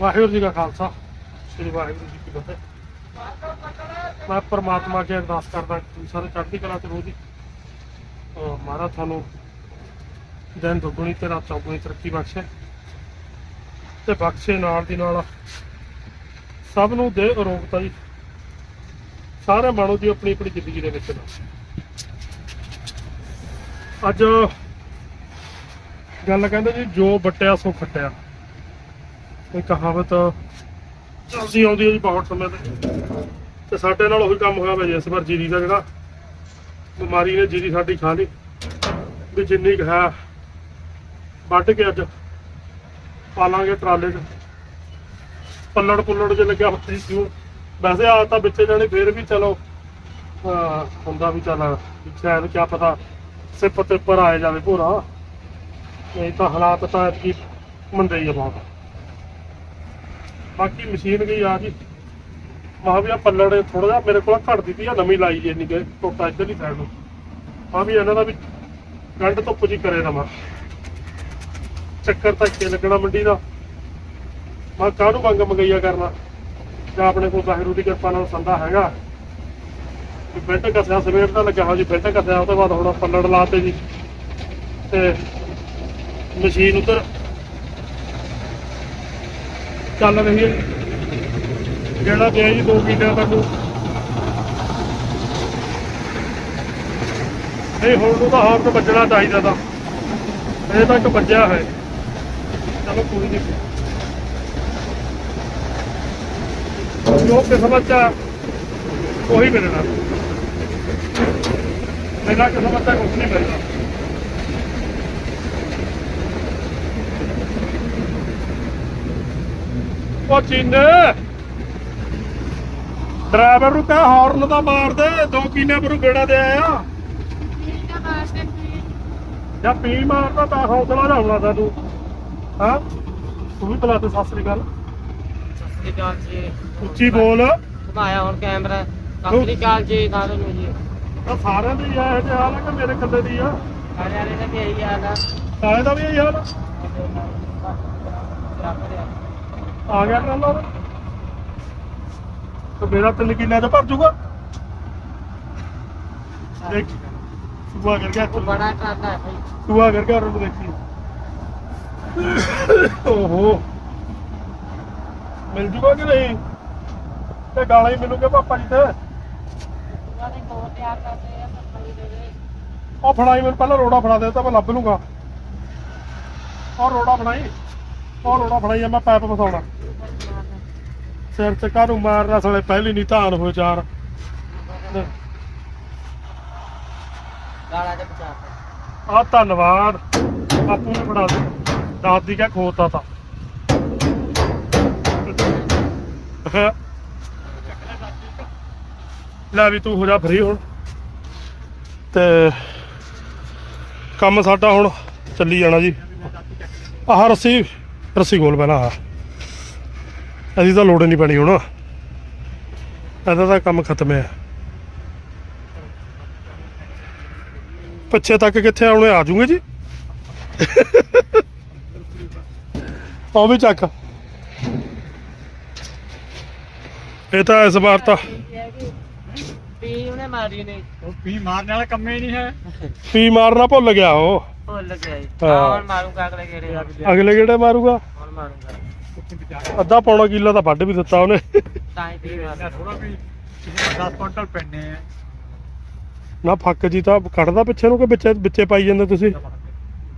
ਵਾਹਿਗੁਰੂ ਜੀ ਕਾ ਖਾਲਸਾ, ਸ੍ਰੀ ਵਾਹਿਗੁਰੂ ਜੀ ਕੀ ਫਤਿਹ। ਮੈਂ ਪਰਮਾਤਮਾ ਅੱਗੇ ਅਰਦਾਸ ਕਰਦਾ ਕਿ ਤੁਸੀਂ ਸਾਰੇ ਚੜ੍ਹਦੀ ਕਲਾ ਚ ਰਹੋ ਜੀ। ਮਹਾਰਾਜ ਤੁਹਾਨੂੰ ਦਿਨ ਦੁੱਗਣੀ ਤੇ ਰਾਤ ਚੌਗੁਣੀ ਤਰੱਕੀ ਬਖਸ਼ੇ ਤੇ ਬਖਸ਼ੇ ਨਾਲ ਦੀ ਨਾਲ ਸਭ ਨੂੰ ਦੇ ਅਰੋਗਤਾ ਜੀ। ਸਾਰੇ ਮਾਣੋ ਜੀ ਆਪਣੀ ਆਪਣੀ ਜ਼ਿੰਦਗੀ ਦੇ ਵਿੱਚ ਅੱਜ ਗੱਲ ਕਹਿੰਦੇ ਜੀ, ਜੋ ਵਟਿਆ ਸੋ ਖੱਟਿਆ। ਇਹ ਕਹਾਵਤ ਚੱਲਦੀ ਆਉਂਦੀ ਹੈ ਜੀ ਬਹੁਤ ਸਮੇਂ ਤੋਂ। ਤੇ ਸਾਡੇ ਨਾਲ ਉਹੀ ਕੰਮ ਹੋਇਆ ਵਾ ਜੀ, ਇਸ ਵਾਰ ਜੀਰੀ ਦਾ ਜਿਹੜਾ। ਬਿਮਾਰੀ ਨੇ ਜੀਰੀ ਸਾਡੀ ਖਾ ਲਈ। ਵੀ ਜਿੰਨੀ ਕੁ ਹੈ, ਵੱਢ ਕੇ ਅੱਜ ਪਾਲਾਂਗੇ ਟਰਾਲੇ 'ਚ। ਪੱਲੜ ਪੁੱਲੜ ਜੇ ਲੱਗਿਆ ਹੋਇਆ ਸੀ ਕਿਉਂ ਵੈਸੇ ਆ ਤਾਂ ਵਿੱਚ ਜਾਣੇ ਫੇਰ ਵੀ ਚਲੋ ਹੁੰਦਾ ਵੀ ਚੱਲ, ਸ਼ਾਇਦ ਕਿਆ ਪਤਾ ਸਿਪ ਤੇ ਉੱਪਰ ਆਏ ਜਾਵੇ ਭੋਰਾ। ਨਹੀਂ ਤਾਂ ਹਾਲਾਤ ਤਾਂ ਕੀ ਮੰਦੇ ਹੀ ਆ ਬਹੁਤ। ਬਾਕੀ ਮਸ਼ੀਨ ਗਈ ਆ ਜੀ ਮਾ ਵੀ ਆ ਪੱਲੜ ਥੋੜਾ ਜਿਹਾ ਮੇਰੇ ਕੋਲ ਘੱਟ ਦਿੱਤੀ ਆ, ਨਵੀਂ ਲਾਈ ਜੇ ਨਹੀਂ ਗਏ ਟੋਟਾ ਇੱਧਰਲੀ ਸਾਈਡ ਨੂੰ। ਮਾ ਵੀ ਇਹਨਾਂ ਦਾ ਵੀ ਗੰਢ ਧੁੱਪ ਜੀ ਕਰੇ ਨਵਾਂ। ਚੱਕਰ ਤਾਂ ਇੱਕੇ ਲੱਗਣਾ ਮੰਡੀ ਦਾ। ਮਾ ਕਾਹਨੂੰ ਮੰਗ ਮੰਗਈਆ ਕਰਨਾ? ਜਾਂ ਆਪਣੇ ਕੋਲ ਵਾਹਿਗੁਰੂ ਦੀ ਕਿਰਪਾ ਨਾਲ ਸੰਦਾ ਹੈਗਾ। ਵੀ ਬੈਠ ਕਸਿਆ, ਸਵੇਰ ਦਾ ਲੱਗਿਆ ਹੋ ਜੀ ਬੈਠ ਕੱਸਿਆ, ਉਹ ਤੋਂ ਬਾਅਦ ਹੁਣ ਪੱਲੜ ਲਾਤੇ ਜੀ। ਤੇ ਮਸ਼ੀਨ ਉਧਰ ਚੱਲ ਰਹੀ ਹੈ। ਜਿਹੜਾ ਗਿਆ ਜੀ 2 ਮੀਟਰ ਤੱਕ ਨਹੀਂ, ਹੁਣ ਨੂੰ ਤਾਂ ਹਾਰਨ ਵੱਜਣਾ ਚਾਹੀਦਾ ਤਾਂ। ਇਹ ਤਾਂ ਇੱਕ ਵੱਜਿਆ ਹੈ। ਚਲੋ, ਕੋਈ ਨਹੀਂ। ਜੋ ਕਿਸਮਤ ਚ ਉਹੀ ਮਿਲਣਾ। ਮੇਰਾ ਕਿਸਮਤ ਦਾ ਕੁਝ ਨਹੀਂ ਮਿਲਣਾ। ਉਹ ਚੀਨੇ ਡਰਾਈਵਰ ਨੂੰ ਕਹ ਹਾਰਨ ਤਾਂ ਮਾਰ ਦੇ ਦੋ ਕਿਨੇ ਪਰੂ ਗੇੜਾ ਦੇ ਆਇਆ। ਜਾਂ ਪੀ ਮਾਰਦਾ ਤਾਂ ਹੌਸਲਾ ਨਾ ਹੋਣਾ ਸਾਨੂੰ। ਹਾਂ? ਤੂੰ ਵੀ ਬੁਲਾ ਤੇ ਸਤਿ ਸ੍ਰੀ ਅਕਾਲ। ਸਤਿ ਸ੍ਰੀ ਅਕਾਲ ਜੀ ਉੱਚੀ ਬੋਲ। ਘੁਮਾਇਆ ਹੁਣ ਕੈਮਰਾ ਸਤਿ ਸ੍ਰੀ ਅਕਾਲ ਜੀ ਸਾਰਿਆਂ ਨੂੰ ਜੀ। ਤਾਂ ਸਾਰਿਆਂ ਦੀ ਆ ਇਹ ਹਾਲ ਹੈ ਕਿ ਮੇਰੇ ਕੱਲੇ ਦੀ ਆ? ਸਾਰਿਆਂ ਤਾਂ ਵੀ ਇਹੀ ਹਾਲ ਆ। ਸਾਰਿਆਂ ਦਾ ਵੀ ਇਹੀ ਹਾਲ ਆ? ਆ ਗਿਆ ਟਰਾਲਾ ਤੇ ਮੇਰਾ ਤਿੰਨ ਕਿੱਲੇ ਚ ਭਰ ਜੂਗਾ। ਦੇਖ ਸੁਆ ਕਰ ਗਿਆ ਉਹ ਬੜਾ ਟਰਾਲਾ ਹੈ ਭਾਈ ਸੁਆ ਕਰ ਗਿਆ ਰੋਡ ਦੇਖੀ। ਓਹੋ। ਮਿਲ ਜੂਗਾ ਕਿ ਨਹੀਂ? ਤੇ ਗਾਲਾਂ ਹੀ ਮਿਲੂਗੇ ਪਾਪਾ ਜੀ ਤੇ। ਦੇ ਦੇ ਦੇ ਉਹ ਫੜਾਈ ਮੈਨੂੰ ਪਹਿਲਾਂ ਰੋੜਾ ਫੜਾ ਦੇ ਤਾਂ ਮੈਂ ਲੱਭ ਲੂੰਗਾ। ਉਹ ਰੋੜਾ ਫੜਾਈ। ਉਹ ਰੋੜਾ ਫੜਾਈ ਮੈਂ ਪੈਪ ਫਸਾਉਣਾ ਸਿਰ ਚ ਕਾਹਨੂੰ ਮਾਰਨਾ ਸਾਲੇ ਪਹਿਲੀ ਨਹੀਂ ਧਾਨ ਹੋਏ ਚਾਰ। ਗਾਲਾਂ ਦੇ ਆ ਧੰਨਵਾਦ ਬਾਪੂ ਨੇ ਦੇ ਦਾਦੀ ਕਾ ਖੋਤਾ ਤਾ। ਲੈ ਵੀ ਤੂੰ ਹੋ ਜਾ ਫਰੀ ਹੁਣ। ਤੇ ਕੰਮ ਸਾਡਾ ਹੁਣ ਚੱਲੀ ਜਾਣਾ ਜੀ। ਆਹ ਰੱਸੀ ਰੱਸੀ ਗੋਲ ਪਹਿਲਾਂ ਆ ਅਸੀਂ ਤਾਂ ਲੋੜ ਨਹੀਂ ਪੈਣੀ ਹੁਣ। ਇਹਦਾ ਤਾਂ ਕੰਮ ਖਤਮ ਹੈ। ਪਿੱਛੇ ਤੱਕ ਕਿੱਥੇ ਆਉਣੇ ਆ ਜੂਗੇ ਜੀ। ਆਹ ਵੀ ਚੱਕ। ਇਹ ਤਾਂ ਇਸ ਵਾਰ ਤਾਂ ਪੀ ਉਹਨੇ ਮਾਰੀ ਨੇ। ਉਹ ਪੀ ਮਾਰਨ ਵਾਲਾ ਕੰਮ ਹੀ ਨਹੀਂ ਹੈ। ਪੀ ਮਾਰਨਾ ਭੁੱਲ ਗਿਆ ਉਹ। ਭੁੱਲ ਗਿਆ ਹਾਂ। ਮਾਰੂੰਗਾ ਅਗਲੇ ਗੇੜੇ ਅਗਲੇ ਕਿਹੜੇ ਮਾਰੂਗਾ। ਹੁਣ ਮਾਰੂੰਗਾ? ਅੱਧਾ ਪੌਣਾ ਕਿੱਲਾ ਤਾਂ ਵੱਢ ਵੀ ਦਿੱਤਾ ਉਹਨੇ। ਤਾਂ ਹੀ ਪੀ ਮਾਰੂੰਗਾ ਥੋੜਾ ਵੀ 10 ਕੁਇੰਟਲ ਪੈਣੇ ਆ। ਨਾ ਫੱਕ ਜੀ ਤਾਂ ਕੱਢਦਾ ਪਿੱਛੇ ਨੂੰ ਕਿ ਵਿੱਚੇ ਵਿੱਚੇ ਪਾਈ ਜਾਂਦੇ ਤੁਸੀਂ?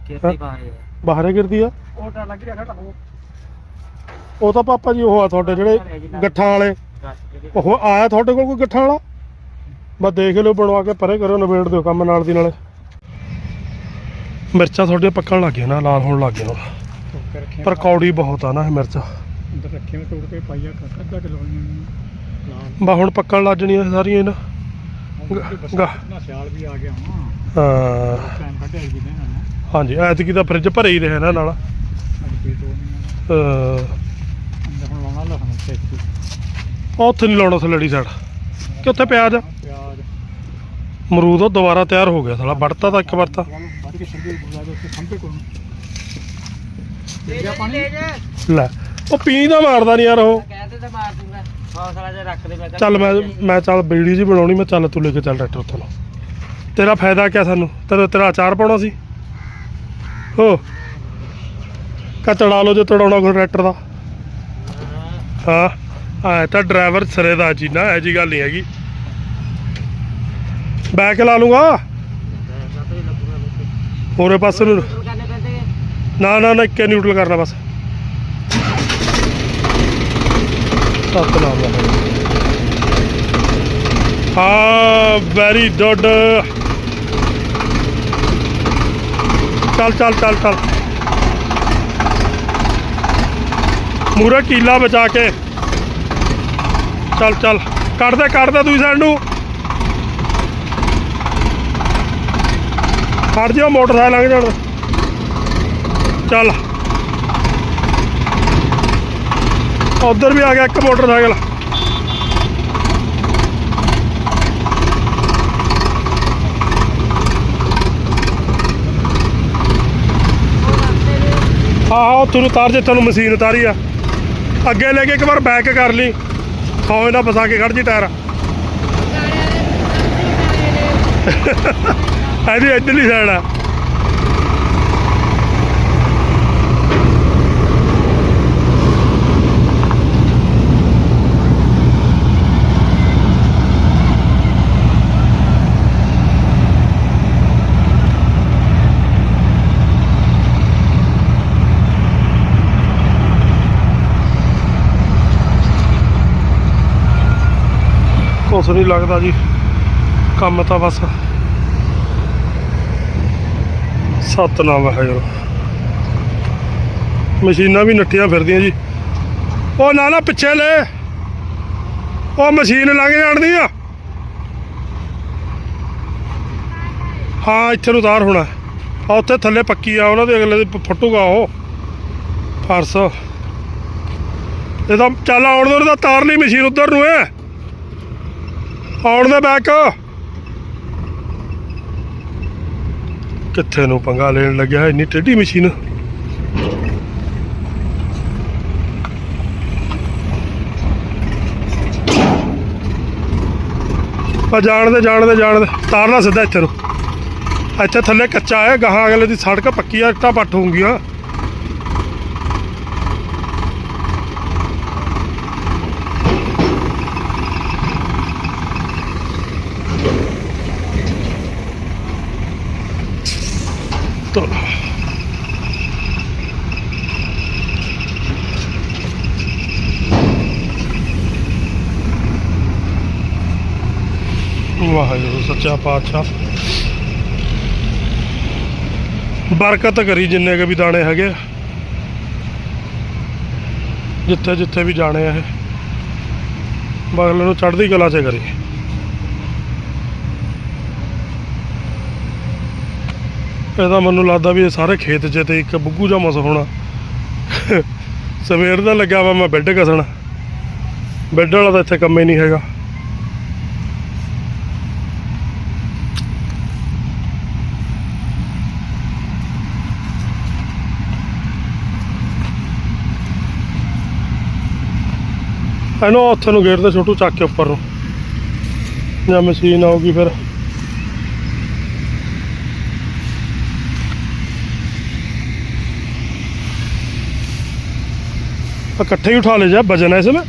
ਕਿਰਤੀ ਬਾਹਰੇ ਗਿਰਦੀ ਆ। ਉਹ ਤਾਂ ਲੱਗ ਰਿਹਾ ਖੜਾ ਹੋ ਉਹ ਤਾਂ ਪਾਪਾ ਜੀ ਉਹ ਆ ਤੁਹਾਡੇ ਜਿਹੜੇ ਗੱਠਾਂ ਵਾਲੇ। ਉਹ ਆਇਆ ਤੁਹਾਡੇ ਕੋਲ ਕੋਈ ਗੱਠਾਂ ਵਾਲਾ? ਬਸ ਦੇਖ ਲਿਓ ਬਣਵਾ ਕੇ ਪਰੇ ਕਰੋ ਨਿਬੇੜ ਦਿਓ ਕੰਮ ਨਾਲ ਦੀ ਨਾਲੇ। ਮਿਰਚਾਂ ਤੁਹਾਡੀਆਂ ਪੱਕਣ ਲੱਗ ਗਈਆਂ ਨਾ ਲਾਲ ਹੋਣ ਲੱਗ ਗਈਆਂ ਪਰ ਕੌੜੀ ਬਹੁਤ ਆ ਨਾ ਇਹ ਮਿਰਚ। ਅੰਦਰ ਰੱਖੇ ਮੈਂ ਤੋੜ ਕੇ ਪਾਈਆ ਕਰ ਅੱਧਾ ਕਿਲੋ ਹੋਈਆਂ ਬਾ ਹੁਣ ਪੱਕਣ ਲੱਗ ਜਣੀਆਂ ਸਾਰੀਆਂ ਇਹਨਾਂ। ਨਾ। ਸਿਆਲ ਵੀ ਆ ਗਿਆ ਹਾਂ। ਹਾਂ ਟਾਈਮ ਕੱਢਿਆ ਜੀ ਨੇ ਨਾ। ਹਾਂਜੀ ਐਤਕੀ ਤਾਂ ਫ੍ਰਿਜ ਭਰੇ ਹੀ ਰਿਹਾ ਇਹਨਾਂ ਨਾਲ। ਉਹ ਉੱਥੇ ਨਹੀਂ ਲਾਉਣਾ ਥੱਲੜੀ ਸਾਈਡ ਕਿ ਉੱਥੇ ਪਿਆਜ਼? ਅਮਰੂਦ ਉਹ ਦੁਬਾਰਾ ਤਿਆਰ ਹੋ ਗਿਆ ਸਾਲਾ ਵੜਤਾ ਤਾਂ ਇੱਕ ਵਾਰ ਤਾਂ ਲੈ ਪਾਣੀ? ਲੈ ਲੈ ਉਹ ਪੀ ਦਾ ਮਾਰਦਾ ਨਹੀਂ ਯਾਰ ਉਹ। ਕਹਿੰਦੇ ਤਾਂ ਮਾਰ ਦੂੰਗਾ। ਹੌਸਲਾ ਜਿਹਾ ਰੱਖ ਦੇ ਮੈਂ ਕਿਹਾ ਚੱਲ ਮੈਂ ਮੈਂ ਚੱਲ ਵੀਡੀਓ ਜੀ ਬਣਾਉਣੀ ਮੈਂ ਚੱਲ ਤੂੰ ਲੈ ਕੇ ਚੱਲ ਟਰੈਕਟਰ ਉੱਥੇ ਨੂੰ ਤੇਰਾ ਫਾਇਦਾ ਕਿਆ ਸਾਨੂੰ? ਤੇਰਾ ਤੇਰਾ ਅਚਾਰ ਪਾਉਣਾ ਸੀ? ਹੋ। ਕਾ ਲਓ ਜੇ ਤੜਾਉਣਾ ਕੋਈ ਟਰੈਕਟਰ ਦਾ। ਹਾਂ। ਆ ਤਾਂ ਡਰਾਈਵਰ ਸਿਰੇ ਦਾ ਜੀ ਨਾ ਇਹ ਜੀ ਗੱਲ ਨਹੀਂ ਹੈਗੀ। ਬੈਕ ਲਾ ਲੂੰਗਾ। ਹੋਰੇ ਪਾਸੇ ਨੂੰ ਨਾ ਨਾ ਨਾ, ਇੱਕੇ ਨਿਊਟਰਲ ਕਰਨਾ ਬਸ। ਸਤਨਾਮ ਹਾਂ ਵੈਰੀ ਗੁੱਡ ਚੱਲ ਚੱਲ ਚੱਲ ਚੱਲ। ਮੂਰੇ ਕੀਲਾ ਬਚਾ ਕੇ। ਚੱਲ ਚੱਲ। ਕੱਢ ਦੇ ਕੱਢ ਦੇ ਦੂਜੀ ਸਾਈਡ ਨੂੰ। ਖੜ ਜਿਓ ਮੋਟਰਸਾਈਕਲ ਲੰਘ ਜਾਣ। ਚੱਲ। ਉਧਰ ਵੀ ਆ ਗਿਆ ਇੱਕ ਮੋਟਰਸਾਈਕਲ। ਹਾਂ ਹਾਂ ਉੱਥੋਂ ਜੇ ਤੁਹਾਨੂੰ ਮਸ਼ੀਨ ਉਤਾਰੀ ਆ। ਅੱਗੇ ਲੈ ਕੇ ਇੱਕ ਵਾਰ ਬੈਕ ਕਰ ਲਈ। ਸੌ ਇਹਨਾਂ ਫਸਾ ਕੇ ਖੜ ਜੀ ਟਾਇਰ। ਇਹਦੀ ਇੱਧਰਲੀ ਸਾਈਡ ਆ। ਕੁਛ ਨਹੀਂ ਲੱਗਦਾ ਜੀ। ਕੰਮ ਤਾਂ ਬਸ ਸਤਨਾਮ ਵਾਹਿਗੁਰੂ ਮਸ਼ੀਨਾਂ ਵੀ ਨੱਠੀਆਂ ਫਿਰਦੀਆਂ ਜੀ। ਉਹ ਨਾ ਨਾ ਪਿੱਛੇ ਲੈ। ਉਹ ਮਸ਼ੀਨ ਲੰਘ ਜਾਣਦੀ ਆ ਹਾਂ, ਇੱਥੇ ਨੂੰ ਉਤਾਰ ਹੋਣਾ। ਆ ਉੱਥੇ ਥੱਲੇ ਪੱਕੀ ਆ, ਉਹਨਾਂ ਦੇ ਅਗਲੇ ਦੇ ਫਟੂਗਾ ਉਹ। ਫਰਸ। ਇਹ ਤਾਂ ਚੱਲ ਆਉਣ ਦੇ, ਉਹਦਾ ਤਾਰ ਲਈ ਮਸ਼ੀਨ ਉਧਰ ਨੂੰ ਹੈ ਆਉਣ ਦੇ ਬੈਕ। ਕਿੱਥੇ ਨੂੰ ਪੰਗਾ ਲੈਣ ਲੱਗਿਆ ਇੰਨੀ ਟੇਢੀ ਮਸ਼ੀਨ? ਆ ਜਾਣਦੇ ਜਾਣਦੇ ਜਾਣ ਤਾਰਨਾ ਸਿੱਧਾ ਇੱਥੇ ਨੂੰ। ਇੱਥੇ ਥੱਲੇ ਕੱਚਾ ਹੈ, ਗਾਹਾਂ ਅਗਲੇ ਦੀ ਸੜਕ ਪੱਕੀ ਆ, ਇੱਟਾਂ ਪੱਟ ਹੋਣਗੀਆਂ ਚਲੋ ਵਾਹਿਗੁਰੂ ਸੱਚਾ ਪਾਤਸ਼ਾਹ। ਬਰਕਤ ਕਰੀ ਜਿੰਨੇ ਕੇ ਵੀ ਦਾਣੇ ਹੈਗੇ ਜਿੱਥੇ ਜਿੱਥੇ ਵੀ ਜਾਣੇ ਆ ਇਹ। ਬਗਲ ਨੂੰ ਚੜ੍ਹਦੀ ਕਲਾ 'ਚ ਕਰੀ। ਇਹਦਾ ਮੈਨੂੰ ਲੱਗਦਾ ਵੀ ਇਹ ਸਾਰੇ ਖੇਤ 'ਚ ਤੇ ਇੱਕ ਬੁੱਗੂ ਜਾਂ ਮਸ ਹੋਣਾ। ਸਵੇਰ ਦਾ ਲੱਗਾ ਵਾ ਮੈਂ ਬੈੱਡ ਕਸਣ ਬੈੱਡ ਵਾਲਾ ਤਾਂ ਇੱਥੇ ਕੰਮ ਹੀ ਨਹੀਂ ਹੈਗਾ। ਇਹਨੂੰ ਉੱਥੇ ਨੂੰ ਗੇਟ ਤੇ ਛੋਟੂ ਚੱਕ ਕੇ ਉੱਪਰ ਨੂੰ ਜਾਂ ਮਸ਼ੀਨ ਆਊਗੀ ਫਿਰ तो इकट्ठे ही उठा ले जा वजन है इसमें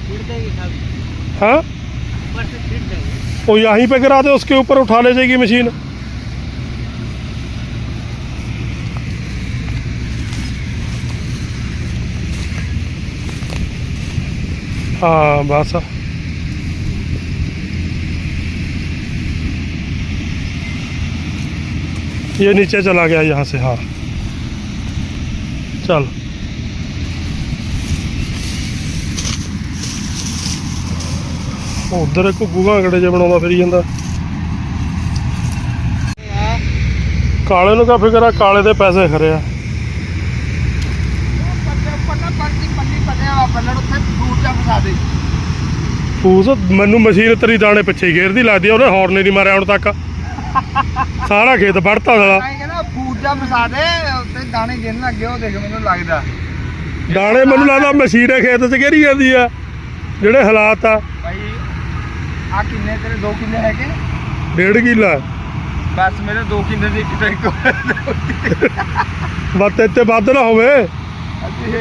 ਛਿੜ ਦੇਗੀ ਸਭ हाँ ਉੱਪਰ से ਛਿੜ देंगे वो यहीं पे गिरा दे उसके ऊपर उठा ले जाएगी मशीन हाँ बस ये नीचे चला गया यहाँ से हाँ चल ਉਧਰ ਇੱਕ ਗੁਗਾ ਅੰਗੜੇ ਜਿਹਾ ਬਣਾਉਂਦਾ ਫਿਰੀ ਜਾਂਦਾ ਕਾਲੇ ਨੂੰ ਕਾ ਫਿਕਰ ਆ ਕਾਲੇ ਦੇ ਪੈਸੇ ਖਰੇ ਆ ਫੂਸ ਮੈਨੂੰ ਮਸ਼ੀਨ ਤੇਰੀ ਦਾਣੇ ਪਿੱਛੇ ਘੇਰਦੀ ਲੱਗਦੀ ਆ ਉਹਨੇ ਹੌਰਨ ਨਹੀਂ ਮਾਰਿਆ ਹੁਣ ਤੱਕ। ਸਾਰਾ ਖੇਤ ਵੜਤਾ ਸਾਲਾ। ਮੈਂ ਕਹਿੰਦਾ ਫੂਡ ਦਾ ਫਸਾ ਦੇ ਉੱਤੇ ਦਾਣੇ ਗਿਣ ਲੱਗੇ ਉਹ ਦੇਖ ਮੈਨੂੰ ਲੱਗਦਾ। ਦਾਣੇ ਮੈਨੂੰ ਲੱਗਦਾ ਮਸ਼ੀਨੇ ਖੇਤ 'ਚ ਘੇਰੀ ਜਾਂਦੀ ਆ ਜਿਹੜੇ ਹਾਲਾਤ ਆ। ਭਾਈ ਆ ਕਿੰਨੇ ਤੇਰੇ 2 ਕਿੱਲੇ ਹੈਗੇ? ਡੇਢ ਕਿੱਲਾ। ਬਸ ਮੇਰੇ 2 ਕਿੱਲੇ ਦੀ ਇੱਕ ਟੈਂਕ ਵੱਤ ਇੱਥੇ ਵੱਧ ਨਾ ਹੋਵੇ।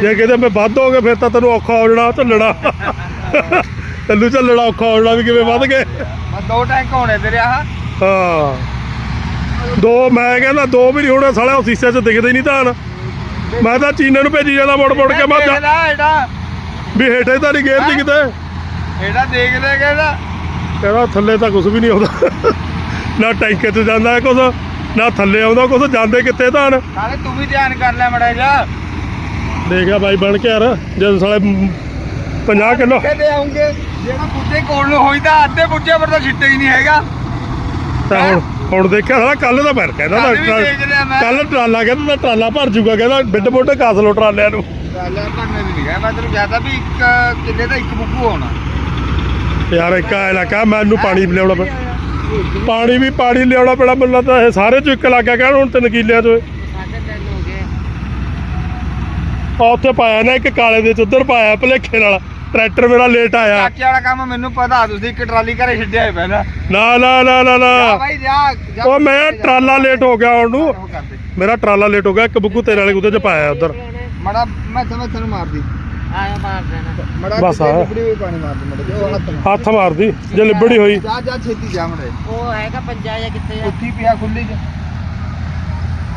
ਜੇ ਕਿਤੇ ਮੈਂ ਵੱਧ ਹੋ ਗਏ ਫਿਰ ਤਾਂ ਤੈਨੂੰ ਔਖਾ ਹੋ ਜਾਣਾ ਝੱਲਣਾ। ਤੈਨੂੰ ਝੱਲਣਾ ਔਖਾ ਹੋ ਜਾਣਾ ਵੀ ਕਿਵੇਂ ਵੱਧ ਗਏ। ਮੈਂ ਦੋ ਟੈਂਕ ਹੋਣੇ ਤੇਰੇ ਆਹ। ਹਾਂ। ਦੋ ਮੈਂ ਕਹਿੰਦਾ ਦੋ ਵੀ ਨਹੀਂ ਹੋਣੇ ਸਾਲਿਆ ਉਹ ਸੀਸੇ 'ਚ ਦਿਖਦੇ ਨਹੀਂ ਧਾਨ। ਮੈਂ ਤਾਂ ਚੀਨੇ ਨੂੰ ਭੇਜੀ ਜਾਂਦਾ ਮੁੜ ਮੁੜ ਕੇ ਮੈਂ ਜਾ- ਇਹਦਾ ਇਹਦਾ। ਵੀ ਹੇਠੇ ਤਾਂ ਨਹੀਂ ਗੇਰਦੀ ਕਿਤੇ। ਇਹਦਾ ਦੇਖ ਲੈ ਕਹਿੰਦਾ ਕਹਿੰਦਾ ਥੱਲੇ ਤਾਂ ਕੁਝ ਵੀ ਨਹੀਂ ਆਉਂਦਾ। ਨਾ ਟੈਂਕੇ 'ਚ ਜਾਂਦਾ ਕੁਝ ਨਾ ਥੱਲੇ ਆਉਂਦਾ ਕੁਝ ਜਾਂਦੇ ਕਿੱਥੇ ਧਾਨ? ਨਾਲੇ ਤੂੰ ਵੀ ਧਿਆਨ ਕਰ ਲੈ ਮੜਾ ਜਾ ਦੇਖਿਆ ਬਾਈ ਬਣ ਕੇ ਯਾਰ ਜਦ ਸਾਲੇ 50 ਕਿਲੋ। ਕਿਤੇ ਆਉਂਗੇ। ਜਿਹੜਾ ਬੁੱਢੇ ਕੋਲ ਨੂੰ ਹੋਈਦਾ ਅੱਧੇ ਬੁੱਢੇ ਪਰ ਤਾਂ ਛਿੱਟੇ ਹੀ ਨਹੀਂ ਹੈਗਾ। ਤਾਂ ਹੁਣ ਹੁਣ ਦੇਖਿਆ ਸਾਲਾ ਕੱਲ ਦਾ ਫ਼ਰਕ ਕਹਿੰਦਾ ਕੱਲ੍ਹ ਵੀ ਦੇਖ ਲਿਆ ਮੈਂ। ਕੱਲ ਟਰਾਲਾ ਕਹਿੰਦਾ ਤਾਂ ਟਰਾਲਾ ਭਰ ਜੂਗਾ। ਕਹਿੰਦਾ ਬਿੱਡ ਬੁੱਢ ਕਾਸ ਲੋ ਟਰਾਲਿਆਂ ਨੂੰ। ਲੈ ਭਰਨੇ ਦੀ ਨਹੀਂ ਗਿਆ ਮੈਂ ਤੈਨੂੰ ਕਹਤਾ ਵੀ ਇੱਕ ਕਿੱਲੇ ਦਾ ਇੱਕ ਬੁੱਕੂ ਹੋਣਾ। ਯਾਰ ਇੱਕ ਆ ਇਲਾਕਾ ਮੈਨੂੰ ਪਾਣੀ ਵੀ ਲਿਆਉਣਾ ਪੈਣਾ ਪਾਣੀ ਵੀ ਪਾਣੀ ਲਿਆਉਣਾ ਪੈਣਾ। ਮੈਨੂੰ ਲੱਗਦਾ ਇਹ ਸਾਰੇ ਚੋਂ ਇੱਕ ਲੱਗ ਗਿਆ ਹੁਣ ਤਿੰਨ ਕਿੱਲਿਆਂ ਚੋਂ ਤਿੰਨ ਹੋ ਗਏ ਆ ਉੱਥੇ ਪਾਇਆ ਨਾ ਇੱਕ ਕਾਲੇ ਦੇ ਚ ਉੱਧਰ ਪਾਇਆ ਭਲੇਖੇ ਨਾਲ। ਟਰੈਕਟਰ ਮੇਰਾ ਲੇਟ ਆਇਆ। ਚਾਚੇ ਵਾਲਾ ਕੰਮ ਮੈਨੂੰ ਪਤਾ ਤੁਸੀਂ ਇੱਕ ਟਰਾਲੀ ਘਰੇ ਛੱਡਿਆ ਹੈ ਪਹਿਲਾਂ ਨਾ ਨਾ ਨਾ ਨਾ ਜਾ ਨਾ ਭਾਈ ਜਾ ਜਾ। ਉਹ ਮੈਂ ਟਰਾਲਾ ਲੇਟ ਹੋ ਗਿਆ ਆਉਣ ਨੂੰ। ਉਹ ਕਰ ਦੇ। ਮੇਰਾ ਟਰਾਲਾ ਲੇਟ ਹੋ ਗਿਆ ਇੱਕ ਬੁੱਗੂ ਤੇਰੇ ਵਾਲੇ ਉਹਦੇ ਚ ਪਾਇਆ ਉੱਧਰ। ਮੜਾ ਮੈਂ ਸਮਝ ਤੈਨੂੰ ਮਾਰਦੀ। ਆਇਆ ਮਾਰ ਦੇਣਾ। ਮੜਾ ਬਸ ਆ। ਲਿਬੜੀ ਹੋਈ ਪਾਣੀ ਮਾਰਦੀ ਮੜਾ ਉਹ ਹੱਥ ਨਾਲ। ਹੱਥ ਮਾਰਦੀ ਜੇ ਲਿਬੜੀ ਹੋਈ। ਜਾ ਜਾ ਛੇਤੀ ਜਾ ਮੜੇ। ਉਹ ਹੈਗਾ ਪੰਜਾ ਜਾਂ ਕਿੱਥੇ ਆ? ਉੱਥੀ ਪਿਆ ਖੁੱਲੀ ਚ।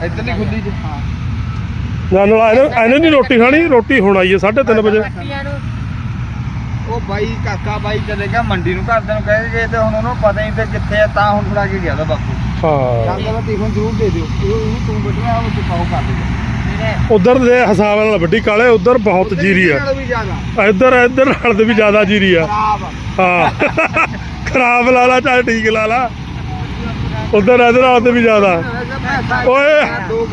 ਇੱਧਰਲੀ ਖੁੱਲੀ ਚ। ਹਾਂ। ਨਾਲ ਨਾਲ ਇਹਨੇ ਇਹਨੇ ਨਹੀਂ ਰੋਟੀ ਖਾਣੀ ਰੋਟੀ ਹੁਣ ਆਈ ਹੈ 3:30 ਵਜੇ। ਨੂੰ ਉਹ ਬਾਈ ਕਾਕਾ ਬਾਈ ਚਲੇ ਗਿਆ ਮੰਡੀ ਨੂੰ ਘਰਦਿਆਂ ਨੂੰ ਕਹਿ ਗਏ ਤੇ ਹੁਣ ਉਹਨੂੰ ਪਤਾ ਹੀ ਤੇ ਕਿੱਥੇ ਆ ਤਾਂ ਹੁਣ ਫੜਾ ਕੇ ਗਿਆ ਦਾ ਬਾਪੂ। ਹਾਂ। ਕਹਿੰਦਾ ਵਾ ਟਿਫਨ ਜ਼ਰੂਰ ਦੇ ਦਿਓ। ਉਹ ਉਹਨੂੰ ਤੂੰ ਬੈਠਣਾ ਉਹ ਚ ਪਾਓ ਕਰ ਦੇ ਮੇਰੇ ਉਧਰ ਦੇ ਹਿਸਾਬ ਨਾਲ ਵੱਡੀ ਕਾਲੇ ਉਧਰ ਬਹੁਤ ਜੀਰੀ ਆ। ਇੱਧਰ ਇੱਧਰ ਨਾਲ ਦੇ ਵੀ ਜ਼ਿਆਦਾ ਜੀਰੀ ਆ। ਖਰਾਬ ਹਾਂ। ਖਰਾਬ ਲਾ ਲਾ ਚਾਹੇ ਠੀਕ ਲਾ ਲਾ। ਉਧਰ ਇੱਧਰ ਨਾਲ ਵੀ ਜ਼ਿਆਦਾ। ਓਏ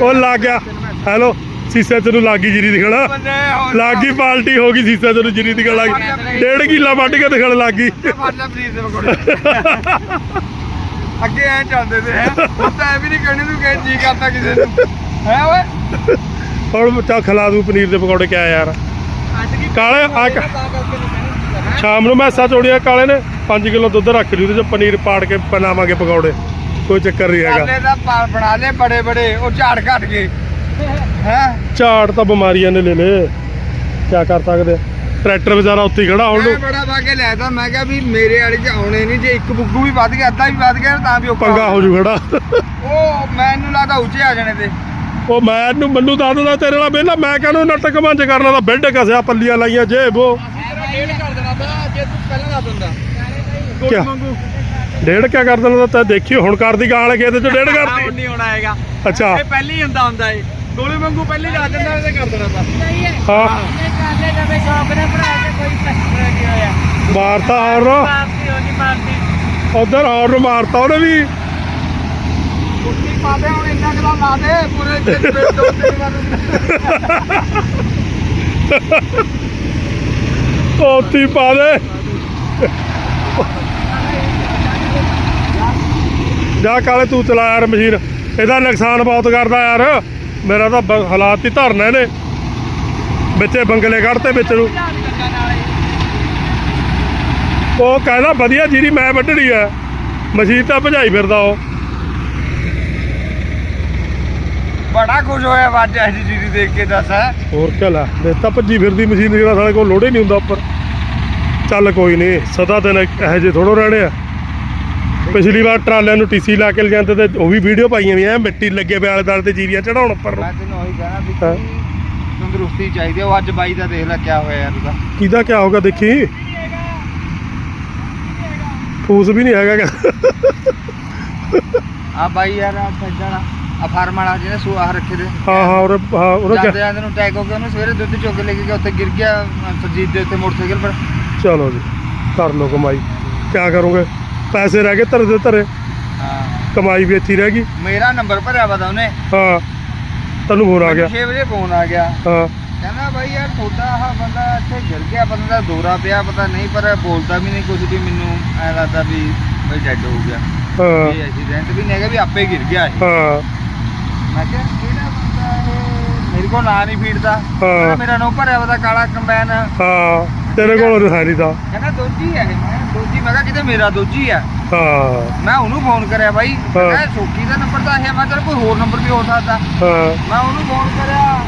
ਉਹ ਲੱਗ ਗਿਆ। ਹੈਲੋ। ਸੀਸੇ ਤੈਨੂੰ ਲੱਗੀ ਜੀਰੀ ਦਿਖਣਾ ਲੱਗੀ ਪਾਲਟੀ ਹੋ ਗਈ ਸੀਸੇ ਤੈਨੂੰ ਜੀਰੀ ਦਿਖਣ ਲੱਗ ਡੇਢ ਕਿੱਲਾ ਵੱਢ ਕੇ ਦਿਖਣ ਲੱਗ ਅੱਗੇ ਐ ਚੱਲਦੇ ਤੇ ਹੈ। ਹੁਣ ਤਾਂ ਐ ਵੀ ਨਹੀਂ ਕਹਿਣੀ ਤੂੰ ਕਹੇ ਜੀ ਕਰਦਾ ਕਿਸੇ ਨੂੰ। ਹੈ ਓਏ। ਹੁਣ ਚਾ ਖਿਲਾ ਦੂੰ ਪਨੀਰ ਦੇ ਪਕੌੜੇ ਕਿਆ ਯਾਰ। ਕਾਲੇ ਆ ਸ਼ਾਮ ਨੂੰ ਮੈਸਾਂ ਚੋੜੀਆਂ ਕਾਲੇ ਨੇ। 5 ਕਿਲੋ ਦੁੱਧ ਰੱਖ ਲਈ ਉਹਦੇ ਚ ਪਨੀਰ ਪਾੜ ਕੇ ਬਣਾਵਾਂਗੇ ਪਕੌੜੇ। ਕੋਈ ਚੱਕਰ ਨਹੀਂ ਹੈਗਾ। ਕਾਲੇ ਦਾ ਪਾ- ਬਣਾ ਲੈ ਬੜੇ ਬੜੇ ਉਹ ਝਾੜ ਘਟ ਗਏ। ਹੈ? ਝਾੜ ਤਾਂ ਬਿਮਾਰੀਆਂ ਨੇ ਲੈ ਲੇ ਕਿਆ ਕਰ ਸਕਦੇ ਆ? ਟਰੈਕਟਰ ਵਿਚਾਰਾ ਉੱਥੇ ਹੀ ਖੜਾ ਹੁਣ ਮੈਂ ਬੜਾ ਪਾ ਕੇ ਲੈਦਾ ਮੈਂ ਕਿਹਾ ਵੀ ਮੇਰੇ ਵਾਲੇ ਚ ਆਉਣੇ ਨਹੀਂ ਜੇ ਇੱਕ ਬੁੱਗੂ ਵੀ ਵੱਧ ਗਿਆ ਅੱਧਾ ਵੀ ਵੱਧ ਗਿਆ ਤਾਂ ਵੀ ਔਖਾ ਪੰਗਾ ਹੋ ਜੂ ਖੜਾ। ਉਹ ਮੈਨੂੰ ਲੱਗਦਾ ਉੱਚੇ ਆ ਜਾਣੇ ਤੇ। ਉਹ ਮੈਂ ਨੂੰ ਮੈਨੂੰ ਦੱਸ ਦਿੰਦਾ ਤੇਰੇ ਨਾਲ ਪਹਿਲਾਂ ਮੈਂ ਕਹਿੰਦਾ ਨਟਕ ਮੰਜ ਕਰਨਾ ਤਾਂ ਬੈੱਡ ਕਸਿਆ ਪੱਲੀਆਂ ਲਾਈਆਂ ਜੇ ਉਹ ਡੇਢ ਕਰ ਦੇਣਾ ਤਾਂ ਜੇ ਤੂੰ ਪਹਿਲਾਂ ਦੱਸ ਦਿੰਦਾ। ਕਿਆ? ਡੇਢ ਕਿਆ ਕਰ ਦੇਣਾ ਤਾਂ? ਤੈਂ ਦੇਖੀ ਹੁਣ ਕਰਦੀ ਗਾਲ ਖੇਤ ਚ ਡੇਢ ਕਰਦੀ ਨਹੀਂ ਹੋਣਾ ਹੈਗਾ ਅੱਛਾ। ਇਹ ਪਹਿਲੀ ਹੁੰਦਾ ਹੁੰਦਾ ਏ। ਗੋਲੀ ਵਾਂਗੂ ਪਹਿਲੀ ਜਾ ਦਿੰਦਾ ਇਹਦੇ ਕਰ ਦੇਣਾ ਤਾਂ ਹਾਂ। ਇਹ ਕਾਲੇ ਨਵੇਂ ਸ਼ੌਕ ਨੇ ਭਰਾ ਕੇ ਕੋਈ ਕਸ਼ਟ ਨਹੀਂ ਹੋਇਆ। ਮਾਰਤਾ ਹੌਰਨ। ਮਾਰਦੀ ਹੋ ਨਹੀਂ ਮਾਰਦੀ ਉਧਰ ਹੌਰਨ ਮਾਰਤਾ ਉਹਨੇ ਵੀ। ਕੁੱਤੀ ਪਾ ਦੇ ਹੁਣ ਇੰਨਾ ਕਿਲਾ ਲਾ ਦੇ ਪੂਰੇ ਦੋ ਤਿੰਨ ਵਾਰ ਉੱਤੀ ਪਾ ਦੇ। ਜਾ ਕਾਲੇ ਤੂੰ ਚਲਾ ਯਾਰ ਮਸ਼ੀਨ। ਇਹਦਾ ਨੁਕਸਾਨ ਬਹੁਤ ਕਰਦਾ ਯਾਰ। ਮੇਰਾ ਤਾਂ ਹਾਲਾਤ ਹੀ ਧਰਨਾ ਇਹਨੇ ਵਿੱਚੇ ਬੰਗਲੇ ਕੱਢਤੇ ਵਿੱਚ। ਨੂੰ ਉਹ ਕਹਿੰਦਾ ਵਧੀਆ ਜੀਰੀ ਮੈਂ ਵੱਢਣੀ ਐ ਮਸ਼ੀਨ ਤਾਂ ਭਜਾਈ ਫਿਰਦਾ ਉਹ। ਬੜਾ ਖੁਸ਼ ਹੋਇਆ ਵਾਜ ਐਸੀ ਚੀਜ਼ ਦੇਖ ਕੇ ਦੱਸ ਹੋਰ ਕਿਆ ਲੈ ਦੇ ਤਾਂ ਭੱਜੀ ਫਿਰਦੀ ਮਸ਼ੀਨ ਜਿਹੜਾ ਸਾਡੇ ਕੋਲ ਲੋੜੇ ਨਹੀਂ ਹੁੰਦਾ ਉੱਪਰ। ਚੱਲ ਕੋਈ ਨਹੀਂ ਸਦਾ ਦਿਨ ਇਹੋ ਜਿਹੇ ਥੋੜੋ ਰਹਿਣੇ ਆ। ਪਿਛਲੀ ਵਾਰ ਟਰਾਲਿਆਂ ਨੂੰ ਟੀਸੀ ਲਾ ਕੇ ਲਿਜਾਂਦੇ ਤੇ ਉਹ ਵੀ ਵੀਡੀਓ ਪਾਈਆਂ ਵੀ ਐ ਮਿੱਟੀ ਲੱਗੇ ਪਏ ਆਲੇ ਦਾਲੇ ਤੇ ਜੀਰੀਆਂ ਚੜਾਉਣ ਉੱਪਰ ਨੂੰ ਮੈਂ ਤੈਨੂੰ ਉਹੀ ਕਹਿਣਾ ਵੀ ਹਾਂ। ਤੰਦਰੁਸਤੀ ਚਾਹੀਦੀ ਆ। ਉਹ ਅੱਜ ਬਾਈ ਦਾ ਦੇਖ ਲੈ ਕਿਆ ਹੋਇਆ ਯਾਰ ਉਹਦਾ ਕਿਹਦਾ ਕਿਆ ਹੋਗਾ ਦੇਖੀ ਫੂਸ ਵੀ ਨਹੀਂ ਹੈਗਾ ਗਾ। ਆ ਬਾਈ ਯਾਰ ਆ ਫੈਡਾਂ ਆ ਫਾਰਮ ਵਾਲਾ ਜਿਹਨੇ ਸੁਆਹ ਰੱਖੇ ਦੇ ਹਾਂ ਹਾਂ ਉਹ ਹਾਂ ਉਹ ਜਾਂਦੇ ਜਾਂਦੇ ਨੂੰ ਅਟੈਕ ਹੋ ਗਿਆ ਉਹਨੂੰ ਸਵੇਰੇ ਦੁੱਧ ਚੁੱਕ ਕੇ ਲੈ ਕੇ ਗਿਆ ਉੱਥੇ ਗਿਰ ਗਿਆ ਅ, ਸਰਜੀਤ ਦੇ ਉੱਤੇ ਮੋਟਰਸਾਈਕਲ ਪਰ ਚਲੋ ਜੀ ਕਰ ਲਓ ਕਮਾਈ ਕਿਆ ਕਰੋਗੇ ਪੈਸੇ ਰਹਿ ਗਏ ਧਰੇ ਦੇ ਧਰੇ। ਹਾਂ। ਕਮਾਈ ਵੀ ਇੱਥੇ ਹੀ ਰਹਿ ਗਈ। ਮੇਰਾ ਨੰਬਰ ਭਰਿਆ ਵਾ ਤਾ ਉਹਨੇ। ਹਾਂ। ਤੈਨੂੰ ਫੋਨ ਆ ਗਿਆ। 6 ਵਜੇ ਫੋਨ ਆ ਗਿਆ। ਹਾਂ। ਕਹਿੰਦਾ ਬਾਈ ਯਾਰ ਤੁਹਾਡਾ ਆਹ ਬੰਦਾ ਇੱਥੇ ਗਿਰ ਗਿਆ ਬੰਦਾ ਦਾ ਦੌਰਾ ਪਿਆ ਪਤਾ ਨਹੀਂ ਪਰ ਬੋਲਦਾ ਵੀ ਨਹੀਂ ਕੁਝ ਵੀ ਮੈਨੂੰ ਐ ਲੱਗਦਾ ਵੀ ਬਈ ਡੈਡ ਹੋ ਗਿਆ। ਹਾਂ। ਇਹ ਐਕਸੀਡੈਂਟ ਵੀ ਨਹੀਂ ਹੈਗਾ ਵੀ ਆਪੇ ਗਿਰ ਗਿਆ ਇਹ। ਹਾਂ। ਮੈਂ ਕਿਹਾ ਕਿਹੜਾ ਬੰਦਾ ਇਹ? ਮੇਰੀ ਕੋਲ ਨਾਂ ਨਹੀਂ ਫੀਡ ਦਾ ਹਾਂ। ਕਹਿੰਦਾ ਮੇਰਾ ਨੋ ਭਰਿਆ ਵਾ ਤਾਂ ਕਾਲਾ ਕੰਬਾਈਨ। ਹਾਂ। ਤੇਰੇ ਕੋਲ ਹੈ ਨਹੀਂ ਤਾਂ। ਕਹਿੰਦਾ ਦੋਜੀ ਹੈ ਇਹ। ਮੈਂ ਕਿਹਾ ਦੋਜੀ ਮੈਂ ਕਿਹਾ ਕਿਤੇ ਮੇਰਾ ਦੋਜੀ ਆ ਹਾਂ। ਮੈਂ ਉਹਨੂੰ ਫੋਨ ਕਰਿਆ ਬਾਈ। ਮੈਂ ਕਿਹਾ ਸੋਕੀ ਦਾ ਨੰਬਰ ਤਾਂ ਇਹ ਮੈਂ ਕਿਹਾ ਚੱਲ ਕੋਈ ਹੋਰ ਨੰਬਰ ਵੀ ਹੋ ਸਕਦਾ। ਹਾਂ। ਮੈਂ ਉਹਨੂੰ ਫੋਨ ਕਰਿਆ।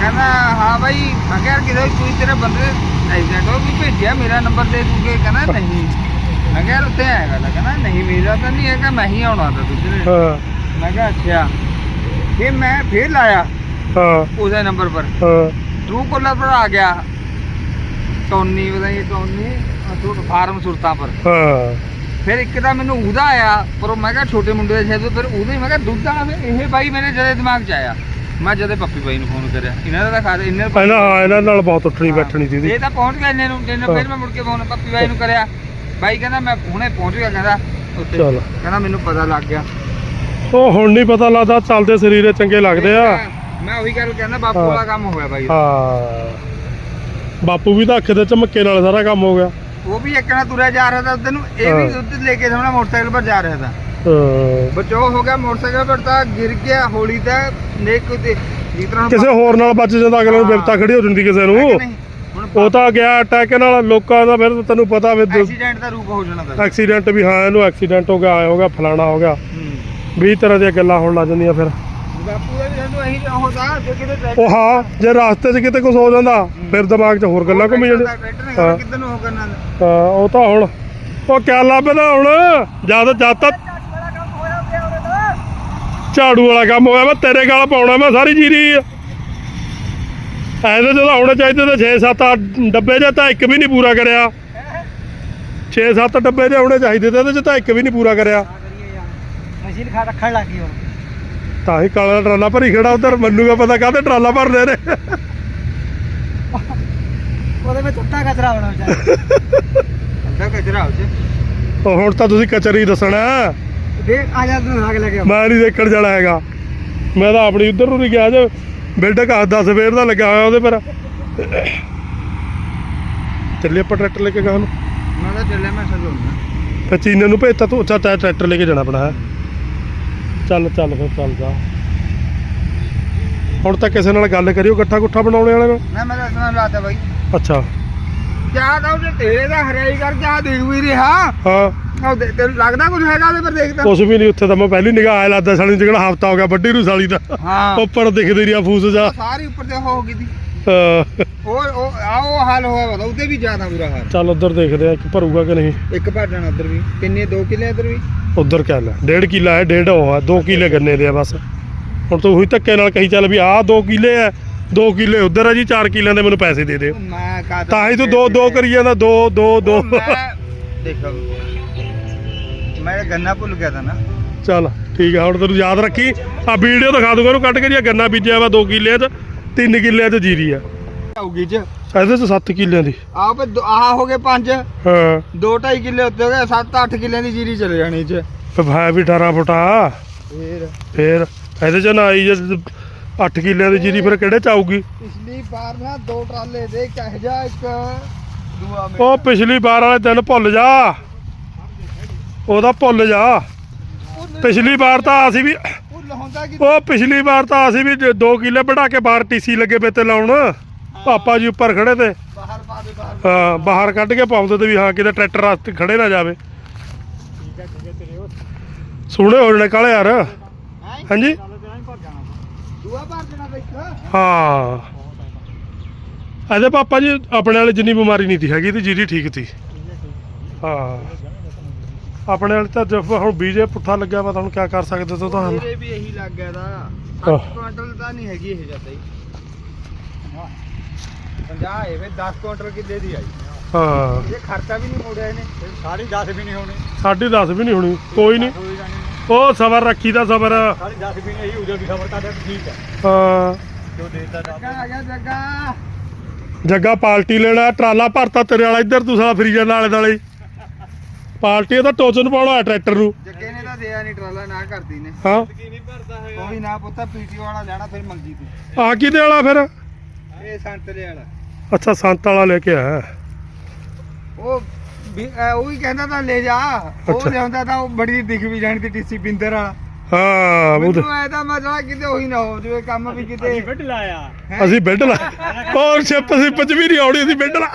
ਕਹਿੰਦਾ ਹਾਂ ਬਾਈ। ਮੈਂ ਕਿਹਾ ਯਾਰ ਕਿਤੇ ਕੋਈ ਤੇਰੇ ਬੰਦੇ ਐਕਸੀਡੈਂਟ ਹੋ ਵੀ ਭੇਜਿਆ ਮੇਰਾ ਨੰਬਰ ਦੇ ਦੂਗੇ। ਕਹਿੰਦਾ ਨਹੀਂ। ਮੈਂ ਕਿਹਾ ਯਾਰ ਉੱਤੇ ਆਏਗਾ ਤਾਂ ਕਹਿੰਦਾ ਨਹੀਂ ਮੇਰਾ ਤਾਂ ਨਹੀਂ ਹੈਗਾ। ਮੈਂ ਹੀ ਆਉਣਾ ਤਾਂ ਦੂਜੇ ਹਾਂ। ਮੈਂ ਕਿਹਾ ਅੱਛਾ। ਫਿਰ ਮੈਂ ਫੇਰ ਲਾਇਆ ਹਾਂ। ਉਸੇ ਨੰਬਰ ਪਰ। ਹਾਂ। ਟਰੂ ਕੋਲਰ ਪਰ ਆ ਗਿਆ। ਟੋਨੀ ਨਹੀਂ ਟੋਨੀ ਅਹ ਫਾਰਮ ਸੁਰਤਾਂ ਪਰ। ਹਾਂ। ਫਿਰ ਇੱਕ ਤਾਂ ਮੈਨੂੰ ਉਹਦਾ ਆਇਆ ਪਰ ਉਹ ਮੈਂ ਕਿਹਾ ਛੋਟੇ ਮੁੰਡੇ ਦੇ ਸ਼ਾਇਦ ਫਿਰ ਉਹਦੇ ਮੈਂ ਕਿਹਾ ਦੁੱਧ ਵਾਲਾ ਫਿਰ ਇਹ ਬਾਈ ਮੇਰੇ ਜਦੇ ਦਿਮਾਗ 'ਚ ਆਇਆ। ਮੈਂ ਜਦੇ ਪੱਪੀ ਬਾਈ ਨੂੰ ਫੋਨ ਕਰਿਆ। ਇਹਨਾਂ ਦਾ ਤਾਂ ਖਾ ਇਹਨਾਂ ਪਹਿਲਾਂ ਹਾਂ ਇਹਨਾਂ ਨਾਲ ਬਹੁਤ ਉੱਠਣੀ ਬੈਠਣੀ ਸੀ ਇਹ ਤਾਂ ਪਹੁੰਚ ਗਿਆ ਇਹਨੇ ਨੂੰ ਇਹਨੇ ਫਿਰ ਮੈਂ ਮੁੜ ਕੇ ਫੋਨ ਪੱਪੀ ਬਾਈ ਨੂੰ ਕਰਿਆ। ਬਾਈ ਕਹਿੰਦਾ ਮੈਂ ਹੁਣੇ ਪਹੁੰਚ ਗਿਆ ਕਹਿੰਦਾ ਉੱਥੇ। ਚਲੋ। ਕਹਿੰਦਾ ਮੈਨੂੰ ਪਤਾ ਲੱਗ ਗਿਆ। ਉਹ ਹੁਣ ਨਹੀਂ ਪਤਾ ਲੱਗਦਾ ਚੱਲਦੇ ਸਰੀਰੇ ਚੰਗੇ ਲੱਗਦੇ ਆ। ਮੈਂ ਉਹੀ ਗੱਲ ਕਹਿੰਦਾ ਬਾਪੂ। ਵਾਲਾ ਕੰਮ ਹੋ ਗਿਆ ਬਾਈ ਦਾ। ਹਾਂ। ਬਾਪੂ ਵੀ ਤਾਂ ਅੱਖ ਦੇ ਝਮੱਕੇ ਨਾਲ ਸਾਰਾ ਕੰਮ ਹੋ ਗਿਆ ਉਹ ਵੀ ਇੱਕ ਨਾਲ ਤੁਰਿਆ ਜਾ ਰਿਹਾ था ਉਧਰ ਨੂੰ ਇਹ ਵੀ ਹਾਂ। ਉੱਧਰ ਲੈ ਕੇ ਸਾਹਮਣੇ ਮੋਟਰਸਾਈਕਲ ਪਰ ਜਾ ਰਿਹਾ ਹਾਂ। ਬਚਾਓ ਹੋ ਗਿਆ ਮੋਟਰਸਾਈਕਲ ਪਰ ਤਾਂ ਗਿਰ ਗਿਆ ਹੌਲੀ ਤਾਂ ਨੇਕ ਤੇ ਜਿਸ ਤਰ੍ਹਾਂ ਕਿਸੇ ਹੋਰ ਨਾਲ ਬਚ ਜਾਂਦਾ ਅਗਲੇ ਨੂੰ ਹਾਂ। ਬਿਪਤਾ ਖੜੀ ਹੋ ਜਾਂਦੀ ਕਿਸੇ ਨੂੰ ਉਹ ਤਾਂ ਗਿਆ ਅਟੈਕ ਨਾਲ ਲੋਕਾਂ ਦਾ ਫਿਰ ਤੈਨੂੰ ਪਤਾ ਵੀ ਐਕਸੀਡੈਂਟ ਦਾ ਰੂਪ ਹੋ ਜਾਣਾ ਤਾਂ ਐਕਸੀਡੈਂਟ ਵੀ ਹਾਂ ਇਹਨੂੰ ਐਕਸੀਡੈਂਟ ਹੋ ਗਿਆ ਆਇਆ ਹੋ ਗਿਆ ਫਲਾਣਾ ਹੋ ਗਿਆ ਹੂੰ। 20 ਤਰ੍ਹਾਂ ਦੀਆਂ ਗੱਲਾਂ ਹੋਣ ਲੱਗ ਜਾਂਦੀਆਂ ਫਿਰ ਬਾਪੂ ਦਾ ਵੀ ਸਾਨੂੰ ਇਹੀ ਉਹ ਤਾਂ ਜੇ ਕਿਤੇ ਟਰੈਕਟਰ ਉਹ ਹਾਂ ਜੇ ਰਾਸਤੇ 'ਚ ਕਿਤੇ ਕੁਝ ਹੋ ਜਾਂਦਾ ਫਿਰ ਦਿਮਾਗ 'ਚ ਹੋਰ ਗੱਲਾਂ ਘੁੰਮ ਜਾਂਦੀਆਂ। ਹਾਂ। ਕਿੱਦਾਂ ਨੂੰ ਹੋ ਕਰਨਾ? ਹਾਂ ਉਹ ਤਾਂ ਹੁਣ ਉਹ ਕਿਆ ਲੱਭਦਾ ਹੁਣ? ਜਦ ਜਦ ਤੱਕ ਝਾੜੂ ਵਾਲਾ ਕੰਮ ਹੋਇਆ ਮੈਂ ਤੇਰੇ ਗਾਲ ਪਾਉਣਾ ਮੈਂ ਸਾਰੀ ਜੀਰੀ। ਐਸੇ ਜਦੋਂ ਆਉਣੇ ਚਾਹੀਦੇ ਤਾਂ 6 7 8 ਡੱਬੇ ਜੇ ਤਾਂ ਇੱਕ ਵੀ ਨਹੀਂ ਪੂਰਾ ਕਰਿਆ। 6 7 ਡੱਬੇ ਜੇ ਆਉਣੇ ਚਾਹੀਦੇ ਤੇ ਇਹਦੇ ਚ ਤਾਂ ਇੱਕ ਵੀ ਨਹੀਂ ਪੂਰਾ ਕਰਿਆ। ਮਸ਼ੀਨ ਖਾ ਰੱਖਣ ਲੱਗੀ ਹੁਣ। ਤਾਂ ਹੀ ਕਾਲਾ ਟਰਾਲਾ ਭਰੀ ਖੜਾ ਉਧਰ ਮੈਨੂੰ ਕਾ ਪਤਾ ਕਾਹਦੇ ਟਰਾਲਾ ਭਰਦੇ ਨੇ? ਉਹਦੇ ਵਿੱਚ ਟੁੱਟਾ ਕਚਰਾ ਹੋਣਾ ਵਿਚਾਰਾ। ਅੱਧਾ ਕਚਰਾ ਹੋ ਜੇ ਉਹ ਹੁਣ ਤਾਂ ਤੁਸੀਂ ਕਚਰੀ ਦੱਸਣਾ। ਦੇਖ ਆ ਜਾ ਤੈਨੂੰ ਹਾਕ ਲੈ ਕੇ ਮੈਂ ਨਹੀਂ ਦੇਖਣ ਜਾਣਾ ਹੈਗਾ। ਮੈਂ ਤਾਂ ਆਪਣੀ ਉਧਰ ਨੂੰ ਨਹੀਂ ਗਿਆ ਜੇ। ਬਿਲਡ ਘਾ 10 ਵੇਰ ਦਾ ਲੱਗਾ ਹੋਇਆ ਉਹਦੇ ਪਰ। ਚੱਲੇ ਆਪਾਂ ਟਰੈਕਟਰ ਲੈ ਕੇ ਗਾਂ ਨੂੰ ਮੈਂ ਤਾਂ ਚੱਲਿਆ ਮੈਂ ਸਲੂਨ ਫਿਰ ਚੀਨੇ ਨੂੰ ਭੇਜਤਾ ਤੂੰ ਅੱਛਾ ਤੈਂ ਟਰੈਕਟਰ ਲੈ ਕੇ ਜਾਣਾ ਆਪਣਾ ਹੈ। ਚੱਲ ਚੱਲ ਫਿਰ ਚੱਲ ਜਾ। ਹੁਣ ਤਾਂ ਕਿਸੇ ਨਾਲ ਗੱਲ ਕਰਿਓ ਇਕੱਠਾ ਕੁੱਠਾ ਬਣਾਉਣੇ ਵਾਲੇ ਨਾਲ। ਨਾ ਮੈਂ ਤਾਂ ਸੁਣਾ ਲਾਤਾ ਬਾਈ। ਅੱਛਾ। ਕਿਆ ਤਾਂ ਉਹਨੇ ਤੇਰੇ ਦਾ ਹਰਿਆਈ ਕਰ ਜਾ ਦੇਖ ਵੀ ਰਿਹਾ। ਹਾਂ। ਉਹ ਦੇ- ਤੈਨੂੰ ਲੱਗਦਾ ਕੁਝ ਹੈਗਾ ਉਹਦੇ ਪਰ ਦੇਖਦਾ ਕੁਛ ਵੀ ਨਹੀਂ ਉੱਥੇ ਤਾਂ ਮੈਂ ਪਹਿਲੀ ਨਿਗਾਹ ਆਇਆ ਲੱਗਦਾ ਸਾਲੀ ਨੂੰ ਜਿਹੜਾ ਹਫਤਾ ਹੋ ਗਿਆ ਵੱਡੀ ਨੂੰ ਸਾਲੀ ਦਾ। ਹਾਂ। ਉੱਪਰ ਦਿਖਦੀ ਰਹੀ ਆ ਫੂਸ ਜਾ। ਸਾਰੀ ਉੱਪਰ ਤੇ ਹੋ ਗਈ ਦੀ। ਉਹ ਉਹ ਆ ਉਹ ਹਾਲ ਹੋਇਆ ਵਾ ਉਹਦੇ ਵੀ ਜ਼ਿਆਦਾ ਬੁਰਾ ਹਾਲ। ਚੱਲ ਉਧਰ ਦੇਖਦੇ ਆ ਕਿ ਭਰੂਗਾ ਕਿ ਨਹੀਂ? ਇੱਕ ਭਾਜਣ ਉਧਰ ਵੀ। ਕਿੰਨੇ? 2 ਕਿੱਲੇ ਉਧਰ ਵੀ? ਉਧਰ ਕਿਆ ਲੈ ਡੇਢ ਕਿੱਲਾ ਹੈ ਡੇਢ ਉਹ ਆ 2 ਕਿੱਲੇ ਗੰਨੇ ਦੇ ਆ ਬਸ। ਹੁਣ ਤੂੰ ਉਹੀ ਧੱਕੇ ਨਾਲ ਕਹੀ ਚੱਲ ਵੀ ਆਹ 2 ਕਿੱਲੇ ਆ 2 ਕਿੱਲੇ ਉਧਰ ਆ ਜੀ 4 ਕਿੱਲਿਆਂ ਦੇ ਮੈਨੂੰ ਪੈਸੇ ਦੇ ਮੈਂ ਕਹਦਾ ਤਾਂ ਹੀ ਤੂੰ 2 2 ਕਰੀ ਜਾਂਦਾ 2 2 2 ਦੇਖੋ ਮੈਂ ਗੰਨਾ ਭੁੱਲ ਗਿਆ ਤਾਂ ਨਾ। ਚੱਲ ਠੀਕ ਆ ਹੁਣ ਤੈਨੂੰ ਯਾਦ ਰੱਖੀ ਆ ਵੀਡੀਓ ਦਿਖਾ ਦੂੰਗਾ ਉਹਨੂੰ ਕੱਟ ਕੇ ਜੀ ਆਹ ਗੰਨਾ ਬੀਜਿਆ ਵਾ 2 ਕਿੱਲੇ 'ਚ। 3 ਕਿੱਲਿਆਂ 'ਚ ਜੀਰੀ ਆ। ਆਉਗੀ ਚ। ਇਹਦੇ 'ਚ 7 ਕਿੱਲਿਆਂ ਦੀ। ਆ ਪੇ ਆਹ ਹੋ ਗਏ 5 ਹਾਂ। 2 2.5 ਕਿੱਲੇ ਉੱਤੇ ਹੋ ਗਏ 7 8 ਕਿੱਲਿਆਂ ਦੀ ਜੀਰੀ ਚਲੇ ਜਾਣੀ ਚ। ਫਿਰ ਹੈ ਵੀ 18 ਫੁੱਟਾ। ਫੇਰ। ਫੇਰ ਇਹਦੇ 'ਚ ਨਾ ਆਈ ਜੇ 8 ਕਿੱਲਿਆਂ ਦੀ ਜੀਰੀ ਫਿਰ ਕਿਹੜੇ 'ਚ ਆਊਗੀ? ਪਿਛਲੀ ਵਾਰ ਨਾ ਦੋ ਟਰਾਲੇ ਦੇ ਕਹਿ ਜਾ ਇੱਕ ਦੂਆ ਮੇ ਉਹ ਪਿਛਲੀ ਵਾਰ ਵਾਲੇ ਦਿਨ ਭੁੱਲ ਜਾ। ਉਹਦਾ ਭੁੱਲ ਜਾ। ਪਿਛਲੀ ਵਾਰ ਤਾਂ ਅਸੀਂ ਵੀ ਕਿ ਉਹ ਪਿਛਲੀ ਵਾਰ ਤਾਂ ਅਸੀਂ ਵੀ 2 ਕਿੱਲੇ ਵਧਾ ਕੇ ਬਾਹਰ ਟੀਸੀ ਲੱਗੇ ਪਏ ਤੇ ਲਾਉਣ। ਪਾਪਾ ਜੀ ਉੱਪਰ ਖੜੇ ਤੇ। ਬਾਹਰ ਪਾ ਦੇ ਬਾਹਰ। ਹਾਂ ਬਾਹਰ ਕੱਢ ਕੇ ਪਾਉਂਦੇ ਤੇ ਵੀ ਹਾਂ ਕਿਤੇ ਟਰੈਕਟਰ ਰਸਤੇ ਖੜੇ ਨਾ ਜਾਵੇ। ਸੋਹਣੇ ਹੋ ਜਣੇ ਕਾਲੇ ਯਾਰ। ਹਾਂਜੀ? ਦੂਆ ਭਰ ਦੇਣਾ ਬਈ ਹਾਂ। ਇਹਦੇ ਪਾਪਾ ਜੀ ਆਪਣੇ ਵਾਲੇ ਜਿੰਨੀ ਬਿਮਾਰੀ ਨਹੀਂ ਸੀ ਹੈਗੀ ਤੇ ਜੀਰੀ ਠੀਕ ਸੀ। ਹਾਂ। ਆਪਣੇ ਵਾਲੇ ਤਾਂ ਜਦ ਹੁਣ ਬੀਜੇ ਪੁੱਠਾ ਲੱਗਿਆ ਵਾ ਤੁਹਾਨੂੰ ਕੀ ਕਰ ਸਕਦੇ ਤੋ ਤੁਹਾਨੂੰ ਮੇਰੇ ਵੀ ਇਹੀ ਲੱਗ ਗਿਆ ਦਾ ਆਹ। 60 ਕੁਇੰਟਲ ਤਾਂ ਨਹੀਂ ਹੈਗੀ ਇਹ ਜਾਂਦਾ ਹੀ 50 ਇਹ ਵੇ 10 ਕੁਇੰਟਲ ਕਿੱਲੇ ਦੀ ਆਈ। ਹਾਂ। ਇਹ ਖਰਚਾ ਵੀ ਨਹੀਂ ਮੋੜਿਆ ਇਹਨੇ। ਸਾਰੀ 10 ਵੀ ਨਹੀਂ ਹੋਣੀ। ਸਾਢੇ 10 ਵੀ ਨਹੀਂ ਹੋਣੀ ਕੋਈ ਨਹੀਂ। ਜਾਣੀ ਉਹ ਸਬਰ ਰੱਖੀ ਦਾ ਸਬਰ। ਸਾਰੀ 10 ਵੀ ਨਹੀਂ ਇਹੀ ਉਦੋਂ ਵੀ ਖਬਰ ਤਾਂ ਠੀਕ ਹੈ ਹਾਂ। ਜੋ ਦੇਤਾ ਜੱਗਾ ਆ ਗਿਆ ਜੱਗਾ। ਜੱਗਾ ਪਾਲਟੀ ਲੈਣਾ ਟਰਾਲਾ ਭਰਤਾ ਤੇਰੇ ਵਾਲਾ ਇੱਧਰ ਤੂੰ ਸਾਲਾ ਫਰੀ ਆਲੇ ਦਾਲੇ ਪਾਲਟੀ ਉਹਦਾ ਟੋਚਨ ਪਾਉਣਾ ਹੈ ਟਰੈਕਟਰ ਨੂੰ। ਜੱਗੇ ਨੇ ਤਾਂ ਦਿਆ ਨਹੀਂ ਟਰਾਲਾ ਨਾ ਕਰਦੀ ਨੇ। ਹਾਂ। ਕੀ ਨਹੀਂ ਭਰਦਾ ਹੈ ਕੋਈ ਨਾ ਪੁੱਤਾ ਪੀਟੀ ਵਾਲਾ ਲੈਣਾ ਫਿਰ ਮੰਗੀ ਤੂੰ। ਆ ਕਿਹਦੇ ਵਾਲਾ ਫਿਰ? ਇਹ ਸੰਤਰੇ ਵਾਲਾ। ਅੱਛਾ ਸੰਤ ਵਾਲਾ ਲੈ ਕੇ ਆਇਆ। ਉਹ ਵੀ- ਅਹ ਉਹ ਹੀ ਕਹਿੰਦਾ ਤਾਂ ਲੈ ਜਾ। ਉਹ ਅੱਛਾ। ਲਿਆਉਂਦਾ ਤਾਂ ਉਹ ਬੜੀ ਦਿਖ ਵੀ ਜਾਣੀ ਤੇ ਟੀਸੀ ਬਿੰਦਰ ਵਾਲਾ। ਹਾਂ ਉਹ ਮੈਨੂੰ ਐ ਤਾਂ ਮਸਲਾ ਕਿਤੇ ਉਹੀ ਨਾ ਹੋ ਜਾਵੇ ਕੰਮ ਵੀ ਕਿਤੇ ਅਸੀਂ ਬੈੱਡ ਲਾ ਹੋਰ ਛਿਪ ਸਿਪ ਚ ਵੀ ਨਹੀਂ ਆਉਣੀ ਅਸੀਂ ਬੈੱਡ ਲਾ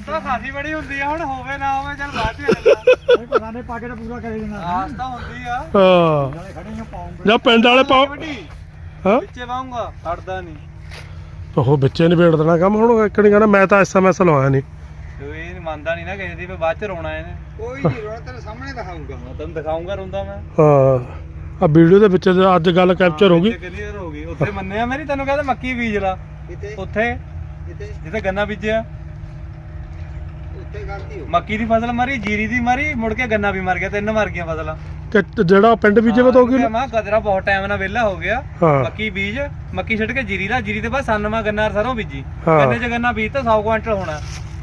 ਆਸ ਤਾਂ ਖਾਸੀ ਬੜੀ ਹੁੰਦੀ ਆ ਹੁਣ ਹੋਵੇ ਨਾ ਹੋਵੇ ਚੱਲ ਬਾਅਦ ਚ ਕੋਈ ਪਤਾ ਨਹੀਂ ਪਾ ਕੇ ਤਾਂ ਪੂਰਾ ਕਰੇ ਜਣਾ ਆਸ ਤਾਂ ਹੁੰਦੀ ਆ। ਹਾਂ। ਨਾਲੇ ਖੜੇ ਨੂੰ ਪਾਉਂਗੇ ਜਾਂ ਪਿੰਡ ਵਾਲੇ ਪਾਓ ਹਾਂ? ਵਿੱਚੇ ਪਾਉਂਗਾ ਹਟਦਾ ਨਹੀਂ। ਉਹ ਵਿੱਚੇ ਨਿਬੇੜ ਦੇਣਾ ਕੰਮ ਹੁਣ ਇੱਕ ਨਹੀਂ ਕਹਿੰਦਾ ਮੈਂ ਤਾਂ ਐਸਐਮਐਸ ਲਵਾਇਆ ਨਹੀਂ। ਤੂੰ ਇਹ ਮੰਨਦਾ ਨਹੀਂ ਨਾ ਕਿਸੇ ਦੀ ਬਾਅਦ ਚ ਰੋਣਾ ਇਹਨੇ। ਕੋਈ ਨਹੀਂ ਰੋਣਾ ਤੇਰੇ ਸਾਹਮਣੇ ਦਿਖਾਉਂਗਾ ਮੈਂ ਤੈਨੂੰ ਦਿਖਾਉਂਗਾ ਰੋਂਦਾ ਮੈਂ। ਹਾਂ। ਆ ਵੀਡੀਓ ਦੇ ਵਿੱਚ ਅੱਜ ਗੱਲ ਕੈਪਚਰ ਹੋ ਗਈ। ਕਲੀਅਰ ਹੋ ਗਈ? ਉੱਥੇ ਮੰਨਿਆ ਮੇਰੀ? ਤੈਨੂੰ ਕਹਿੰਦਾ ਮੱਕੀ ਬੀਜ ਲਾ। ਕਿਤੇ ਉੱਥੇ? ਜਿੱਥੇ ਗੰਨਾ ਬੀਜਿਆ। ਮੱਕੀ ਦੀ ਫਸਲ ਮਰੀ ਜੀਰੀ ਦੀ ਮਰੀ ਮੁੜ ਕੇ ਗੰਨਾ ਵੀ ਮਰ ਗਿਆ ਤਿੰਨ ਮਰ ਗਈਆਂ ਫਸਲਾਂ। ਕਿ ਜਿਹੜਾ ਪਿੰਡ ਬੀਜੇ ਵਾ ਤਾਂ ਹੋ ਗਈ ਮੈਂ ਕਦਰਾ ਬਹੁਤ ਟਾਈਮ ਨਾਲ ਵਿਹਲਾ ਹੋ ਗਿਆ। ਹਾਂ। ਮੱਕੀ ਬੀਜ ਮੱਕੀ ਛੱਡ ਕੇ ਜੀਰੀ ਲਾ ਜੀਰੀ ਦੇ ਬਾਅਦ ਸੰਨਮਾ ਗੰਨਾ ਸਰੋਂ ਬੀਜੀ। ਹਾਂ। ਗੰਨੇ ਚ ਗੰਨਾ ਬੀਜ ਤਾਂ 100 ਕੁਇੰਟਲ ਹੋਣਾ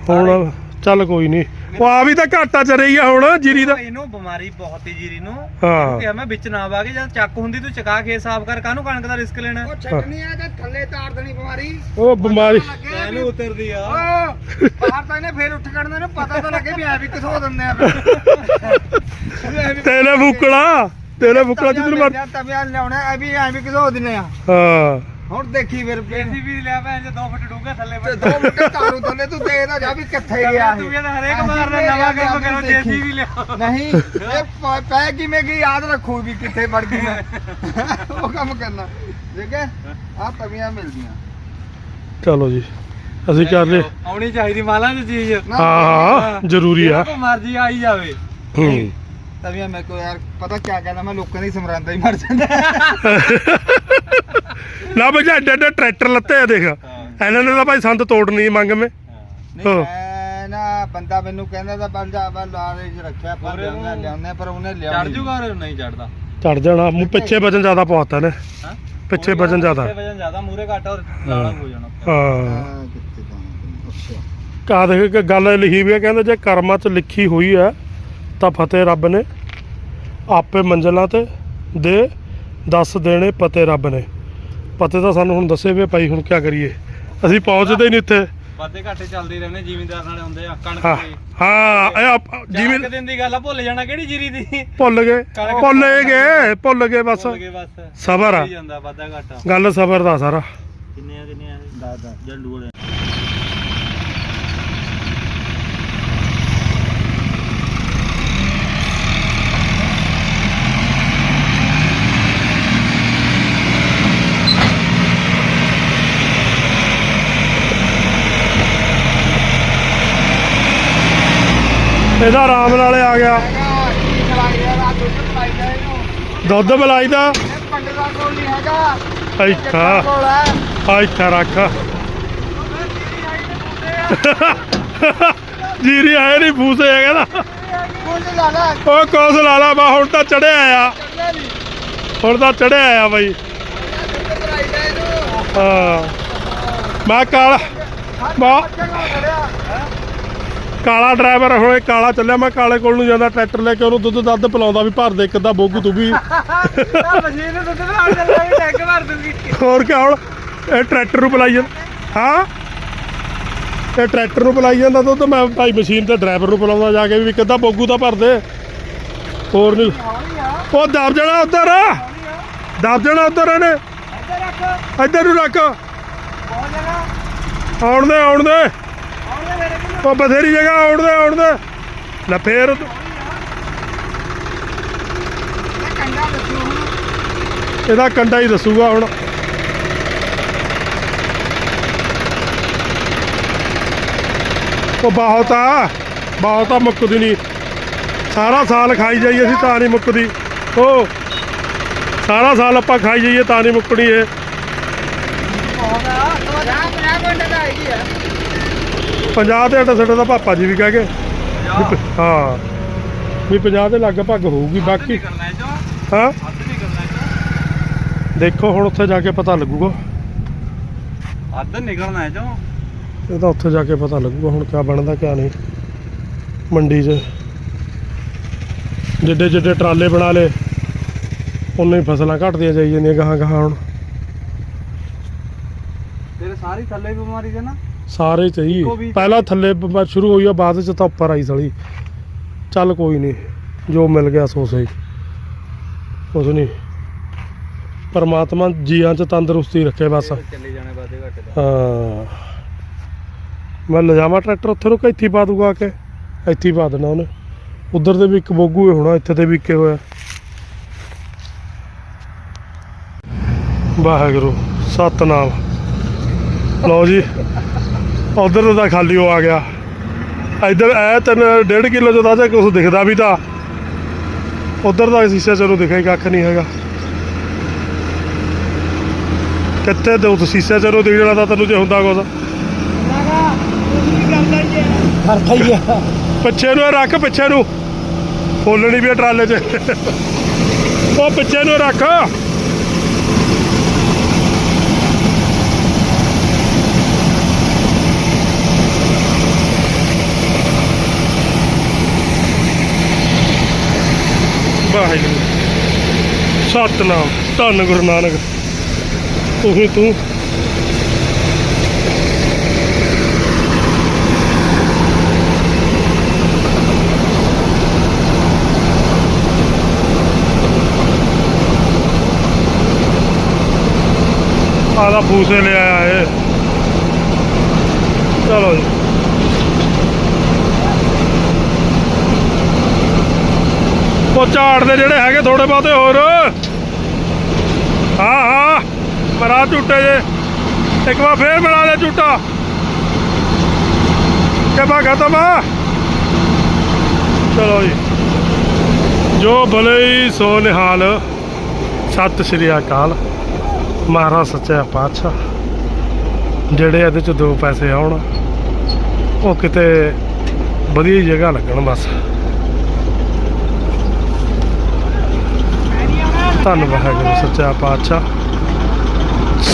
ਹੁਣ ਚੱਲ ਕੋਈ ਨਹੀਂ ਉਹ ਆ ਵੀ ਤਾਂ ਘਾਟਾ ਚ ਰਹੀ ਆ ਹੁਣ ਜੀਰੀ ਦਾ। ਇਹਨੂੰ ਬਿਮਾਰੀ ਬਹੁਤ ਹੀ ਜੀਰੀ ਨੂੰ। ਹਾਂ। ਕਿਹਾ ਮੈਂ ਵਿੱਚ ਨਾ ਵਾਗੇ ਜਦ ਚੱਕ ਹੁੰਦੀ ਤੂੰ ਚਕਾ ਕੇ ਸਾਫ਼ ਕਰ ਕਾਹਨੂੰ ਕਣਕ ਦਾ ਰਿਸਕ ਲੈਣਾ? ਉਹ ਛੱਡਣੀ ਆ ਤੇ ਥੱਲੇ ਤਾਰ ਦੇਣੀ ਬਿਮਾਰੀ। ਉਹ ਬਿਮਾਰੀ। ਇਹਨੂੰ ਉਤਰਦੀ ਆ। ਓ ਬਾਹਰ ਤਾਂ ਇਹਨੇ ਫੇਰ ਉੱਠ ਖੜਨਾ ਇਹਨੂੰ ਪਤਾ ਤਾਂ ਲੱਗੇ ਵੀ ਐ ਵੀ ਕਿਥੋਂ ਦਿੰਦੇ ਆ ਤੇਲੇ ਫੁਕਲਾ ਤੇਲੇ ਫੁਕਲਾ ਜਿੱਦਨ ਮਰ ਤਵਿਆ ਲਿਆਉਣਾ ਐ ਵੀ ਐ ਵੀ ਕਿਥੋਂ ਦਿੰਨੇ ਆ। ਹਾਂ। ਹੁਣ ਦੇਖੀ ਫਿਰ ਜੇਸੀਬੀ ਲਿਆ ਭੈਣ ਜੇ 2 ਫੁੱਟ ਡੂੰਘਾ ਥੱਲੇ ਤੇ ਦੋ ਮਿੰਟ ਤਾਰੂ ਥੱਲੇ ਤੂੰ ਦੇਖਦਾ ਜਾ ਵੀ ਕਿੱਥੇ ਗਿਆ ਤੂੰ ਕਹਿੰਦਾ ਹਰੇਕ ਵਾਰ ਦਾ ਨਵਾਂ ਕੰਮ ਕਰੋ ਜੇਸੀਬੀ ਲਿਆ ਨਹੀਂ ਇਹ ਪ- ਪੈ ਕਿਵੇਂ ਗਈ ਯਾਦ ਰੱਖੂ ਵੀ ਕਿੱਥੇ ਵੜ ਗਈ ਮੈਂ। ਉਹ ਕੰਮ ਕਰਨਾ। ਠੀਕ ਹੈ? ਆ ਤਵੀਆਂ ਮਿਲਦੀਆਂ। ਚਲੋ ਜੀ। ਅਸੀਂ ਕਰ ਲਏ ਆਉਣੀ ਚਾਹੀਦੀ ਮਾਲਾਂ ਦੀ ਚੀਜ਼। ਨਾ, ਹਾਂ ਹਾਂ ਜ਼ਰੂਰੀ ਆ। ਜਿਹੜਾ ਮਰਜ਼ੀ ਆਈ ਜਾਵੇ। ਹੂੰ। ਤਵੀਆਂ ਮੇਰੇ ਕੋ ਯਾਰ ਪਤਾ ਕੀ ਕਹਿੰਦਾ ਮੈਂ ਲੋਕਾਂ ਦੀ ਸਮਰਾਂਦਾ ਹੀ ਮਰ ਜਾਂਦਾ। ਨਾ ਬਈ ਐਡੇ ਐਡੇ ਟਰੈਕਟਰ ਲੱਤੇ ਆ ਦੇਖ ਇਹਨਾਂ ਨੇ ਤਾਂ ਭਾਈ ਸੰਦ ਤੋੜਨੀ ਮੰਗ ਮੇ। ਨਹੀਂ ਮੈਂ ਨਾ ਬੰਦਾ ਮੈਨੂੰ ਕਹਿੰਦਾ ਤਾਂ ਬੰਦਾ ਬਾ ਲਾਰੇ ਚ ਰੱਖਿਆ ਪਰ ਲਿਆਉਂਦਾ ਲਿਆਉਂਦੇ ਪਰ ਉਹਨੇ ਚੜ ਲਿਆਉਣੀ ਜੂਗਾ or ਨਹੀਂ ਚੜਦਾ ਚੜ ਜਾਣਾ ਮੂੰਹ ਪਿੱਛੇ ਵਜਨ ਜ਼ਿਆਦਾ ਪਵਾਤਾ ਨੇ। ਹਾਂ? ਪਿੱਛੇ ਵਜਨ ਜ਼ਿਆਦਾ। ਪਿੱਛੇ ਵਜਨ ਜ਼ਿਆਦਾ ਮੂਰੇ ਘੱਟ ਔਰ ਹੋ। ਜਾਣਾ। ਹਾਂ। ਕਿੱਥੇ ਤਾਂ ਅੱਛਾ। ਕਾ ਦੇਖ ਕੇ ਗੱਲ ਲਿਖੀ ਵੀ ਆ ਕਹਿੰਦੇ ਜੇ ਕਰਮਾਂ 'ਚ ਲਿਖੀ ਹੋਈ ਹੈ ਤਾਂ ਫਤਿਹ ਰੱਬ ਨੇ ਆਪੇ ਮੰਜ਼ਲਾਂ ਤੇ ਦੇ ਦੱਸ ਦੇਣੇ ਪਤੇ ਰੱਬ ਨੇ। ਪਤੇ ਤਾਂ ਸਾਨੂੰ ਹੁਣ ਦੱਸੇ ਵੀ ਭਾਈ ਹੁਣ ਕੀ ਕਰੀਏ? ਅਸੀਂ ਪਹੁੰਚਦੇ ਹੀ ਨਹੀਂ ਇੱਥੇ। ਵਾਦੇ ਘਾਟੇ ਚੱਲਦੇ ਰਹਿੰਦੇ ਜ਼ਿਮੀਂਦਾਰ ਨਾਲੇ ਆਉਂਦੇ ਆ ਕਣਕ ਹਾਂ ਦੇ ਹਾਂ ਇਹ ਆਪ- ਜਿਵੇਂ ਜਿਵੇਂ ਦਿਨ ਦੀ ਗੱਲ ਆ ਭੁੱਲ ਜਾਣਾ ਕਿਹੜੀ ਜੀਰੀ ਦੀ? ਭੁੱਲ ਗਏ ਕਣਕ ਭੁੱਲ ਹੀ ਗਏ ਭੁੱਲ ਗਏ ਬਸ। ਭੁੱਲ ਗਏ ਬਸ। ਸਬਰ ਆ। ਹੋ ਜਾਂਦਾ ਵਾਦਾ ਘਾਟਾ। ਗੱਲ ਸਬਰ ਦਾ ਸਾਰਾ। ਕਿੰਨੇ ਆ ਕਿੰਨੇ ਆ? 10 10 ਜੰਡੂ ਵਾਲੇ। ਇਹਦਾ ਆਰਾਮ ਨਾਲ ਆ ਗਿਆ। ਦੁੱਧ ਖਲਾਈ ਦਾ। ਇਹ ਕੋਲ ਨਹੀਂ ਹੈਗਾ ਇੱਥਾ ਕੋਲ ਰੱਖ। ਜੀਰੀ ਆਏ ਨਹੀਂ ਫੂਸੇ ਆ ਕਹਿੰਦਾ ਉਹ ਕੋਸ ਲਾ ਬਾ ਹੁਣ ਤਾਂ ਚੜਿਆ ਆ। ਹੁਣ ਤਾਂ ਚੜਿਆ ਆ ਬਾਈ। ਦੁੱਧ ਖਲਾਈ ਜਾ ਹਾਂ। ਮੈਂ ਕਾਲਾ ਮੈਂ ਕੋਲ ਡਰਾਈਵਰ ਇਹ ਕਾਲਾ ਚੱਲਿਆ ਮੈਂ ਕਾਲੇ ਕੋਲ ਨੂੰ ਜਾਂਦਾ ਟਰੈਕਟਰ ਲੈ ਕੇ ਉਹਨੂੰ ਦੁੱਧ ਦੱਧ ਪਿਲਾਉਂਦਾ ਵੀ ਭਰ ਦੇ ਇੱਕ ਅੱਧਾ ਬੋਗੂ ਤੂੰ ਵੀ। ਮਸ਼ੀਨ ਨੂੰ ਦੁੱਧ ਬਣਾਉਣ ਚੱਲਦਾ ਵੀ ਟੈਗ ਭਰ ਦੂੰਗੀ। ਹੋਰ ਕਿਆ ਹੁਣ ਇਹ ਟਰੈਕਟਰ ਨੂੰ ਪਿਲਾਈ ਜਾਂਦਾ ਹਾਂ? ਇਹ ਟਰੈਕਟਰ ਨੂੰ ਪਿਲਾਈ ਜਾਂਦਾ ਦੁੱਧ ਮੈਂ ਭਾਈ ਮਸ਼ੀਨ ਤੇ ਡਰਾਈਵਰ ਨੂੰ ਪਿਲਾਉਂਦਾ ਜਾ ਕੇ ਵੀ ਇੱਕ ਅੱਧਾ ਬੋਗੂ ਤਾਂ ਭਰ ਦੇ। ਹੋਰ ਨਹੀਂ। ਉਹ ਦਬ ਜਾਣਾ ਉਧਰ। ਦਬ ਜਾਣਾ ਉਧਰ ਇਹਨੇ। ਇੱਧਰ ਰੱਖ। ਇੱਧਰ ਨੂੰ ਰੱਖ। ਆਉਣ ਦੇ ਆਉਣ ਦੇ। ਆਉਣੇ ਮੇਰੇ ਕੋਲ। ਉਹ ਬਥੇਰੀ ਜਗ੍ਹਾ ਆਉਣ ਦੇ ਆਉਣ ਦੇ ਲੈ ਫੇਰ ਇਹਦਾ ਕੰਡਾ ਹੀ ਦੱਸੂਗਾ ਹੁਣ ਉਹ ਬਹੁਤ ਆ ਬਹੁਤ ਆ ਮੁੱਕਦੀ ਨਹੀਂ ਸਾਰਾ ਸਾਲ ਖਾਈ ਜਾਈਏ ਅਸੀਂ ਤਾਂ ਨਹੀਂ ਮੁੱਕਦੀ ਉਹ ਸਾਰਾ ਸਾਲ ਆਪਾਂ ਖਾਈ ਜਾਈਏ ਤਾਂ ਨਹੀਂ ਮੁੱਕਣੀ ਇਹ ਬਹੁਤ ਆ 50 ਮਿੰਟ ਦਾ ਹੈਗੀ ਆ 50 ਤੇ ਸਾਡੇ ਦਾ ਪਾਪਾ ਜੀ ਵੀ ਕਹਿ ਗਏ। ਵੀ ਪ- ਹਾਂ। ਵੀ 50 ਦੇ ਲਗਭਗ ਹੋਊਗੀ ਬਾਕੀ ਚੋਂ ਹਾਂ ਚੋਂ ਦੇਖੋ ਹੁਣ ਉੱਥੇ ਜਾ ਕੇ ਪਤਾ ਲੱਗੂਗਾ। ਅੱਧ ਨਿਕਲਣਾ ਚੋਂ ਇਹ ਤਾਂ ਉੱਥੇ ਜਾ ਕੇ ਪਤਾ ਲੱਗੂਗਾ ਹੁਣ ਕਿਆ ਬਣਦਾ ਕਿਆ ਨਹੀਂ। ਮੰਡੀ 'ਚ। ਜਿੱਡੇ ਜਿੱਡੇ ਟਰਾਲੇ ਬਣਾ ਲੇ ਉਨੇ ਹੀ ਫਸਲਾਂ ਘਟਦੀਆਂ ਜਾਈ ਜਾਂਦੀਆਂ ਗਾਹਾਂ ਗਾਹਾਂ ਹੁਣ। ਤੇਰੇ ਸਾਰੀ ਥੱਲੇ ਬਿਮਾਰੀ ਦੇ ਨਾ? ਸਾਰੇ ਚਾਹੀਏ ਇੱਕੋ ਵੀ- ਪਹਿਲਾਂ ਥੱਲੇ ਬ- ਬ- ਸ਼ੁਰੂ ਹੋਈ ਆ ਬਾਅਦ 'ਚ ਤਾਂ ਉੱਪਰ ਆਈ ਸਲੀ। ਚੱਲ ਕੋਈ ਨਹੀਂ ਜੋ ਮਿਲ ਗਿਆ ਸੋ ਸਹੀ। ਕੁਛ ਨਹੀਂ। ਪਰਮਾਤਮਾ ਜੀਆਂ 'ਚ ਤੰਦਰੁਸਤੀ ਰੱਖੇ ਬਸ। ਚੱਲੇ ਜਾਣੇ ਵਾਦੇ ਘੱਟ ਦਾ। ਹਾਂ। ਮੈਂ ਲਿਜਾਵਾਂ ਟਰੈਕਟਰ ਉੱਥੇ ਨੂੰ ਕਿ ਇੱਥੇ ਹੀ ਪਾ ਦੂਗਾ ਆ ਕੇ। ਇੱਥੇ ਹੀ ਪਾ ਦੇਣਾ ਉਹਨੇ। ਉਧਰ ਦੇ ਵੀ ਇੱਕ ਬੋਗੂ ਹੀ ਹੋਣਾ ਇੱਥੇ ਤੇ ਵੀ ਇੱਕੇ ਹੋਇਆ। ਵਾਹਿਗੁਰੂ ਸਤਨਾਮ। ਲਓ ਜੀ। ਉਧਰ ਦਾ ਖਾਲੀ ਹੋ ਆ ਗਿਆ। ਇੱਧਰ ਐ ਤਿੰਨ ਡੇਢ ਕਿਲੋ ਚ ਤਾਂ ਜੇ ਕੁਝ ਦਿਖਦਾ ਵੀ ਤਾਂ। ਉਧਰ ਦਾ ਸ਼ੀਸ਼ਾ ਚਲੋ ਦਿਖੇ ਕੱਖ ਨਹੀਂ ਹੈਗਾ। ਕਿੱਥੇ ਤੇ ਉਸ ਸ਼ੀਸ਼ਾ ਚਲੋ ਦਿਖ ਜਾਣਾ ਤਾਂ ਤੈਨੂੰ ਜੇ ਹੁੰਦਾ ਕੁਝ ਕਰਦਾ ਹੀ ਆ। ਪਿੱਛੇ ਨੂੰ ਰੱਖ ਪਿੱਛੇ ਨੂੰ। ਫੋਲਣੀ ਵੀ ਟਰਾਲੇ 'ਚ। ਉਹ ਪਿੱਛੇ ਨੂੰ ਰੱਖ। ਵਾਹਿਗੁਰੂ। ਸਤਨਾਮ। ਧੰਨ ਗੁਰੂ ਨਾਨਕ। ਤੂੰ। ਤੂੰ ਆਲਾ ਫੂਸੇ ਲਿਆ ਆਇਆ ਚਲੋ ਜੀ। ਉਹ ਝਾੜ ਦੇ ਜਿਹੜੇ ਹੈਗੇ ਥੋੜੇ ਬਹੁਤੇ ਹੋਰ। ਹਾਂ ਹਾਂ, ਮਰਾ ਝੂਟੇ ਜੇ। ਇੱਕ ਵਾਰ ਫੇਰ ਬਣਾ ਲੈ ਝੂਟਾ। ਕਿ ਖਤਮ ਆ ਚਲੋ ਜੀ। ਜੋ ਭਲੇ ਸੋ ਨਿਹਾਲ। ਸਤਿ ਸ਼੍ਰੀ ਅਕਾਲ। ਮਹਾਰਾਜ ਸੱਚਾ ਪਾਤਸ਼ਾਹ। ਜਿਹੜੇ ਇਹਦੇ ਚ ਦੋ ਪੈਸੇ ਆਉਣ, ਉਹ ਕਿਤੇ ਵਧੀਆ ਜਗ੍ਹਾ ਲੱਗਣ ਬਸ। ਧੰਨ ਵਾਹਿਗੁਰੂ, ਸੱਚਾ ਪਾਤਸ਼ਾਹ।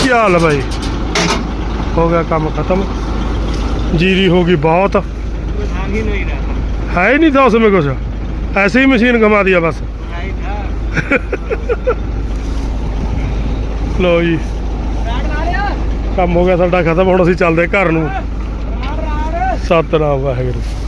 ਚੱਲ ਬਾਈ। ਹੋ ਗਿਆ ਕੰਮ ਖਤਮ। ਜੀਰੀ ਹੋ ਗਈ ਬਹੁਤ। ਹੈ ਨਹੀਂ ਤਾਂ ਉਸਮੇ ਕੁਝ ਐਸੇ ਹੀ ਮਸ਼ੀਨ ਘਮਾ ਦਿਆ ਬਸ। ਲੋ ਜੀ। ਕੰਮ ਹੋ ਗਿਆ ਸਾਡਾ ਖਤਮ, ਹੁਣ ਅਸੀਂ ਚੱਲਦੇ ਘਰ ਨੂੰ। ਸਤਨਾਮ ਵਾਹਿਗੁਰੂ।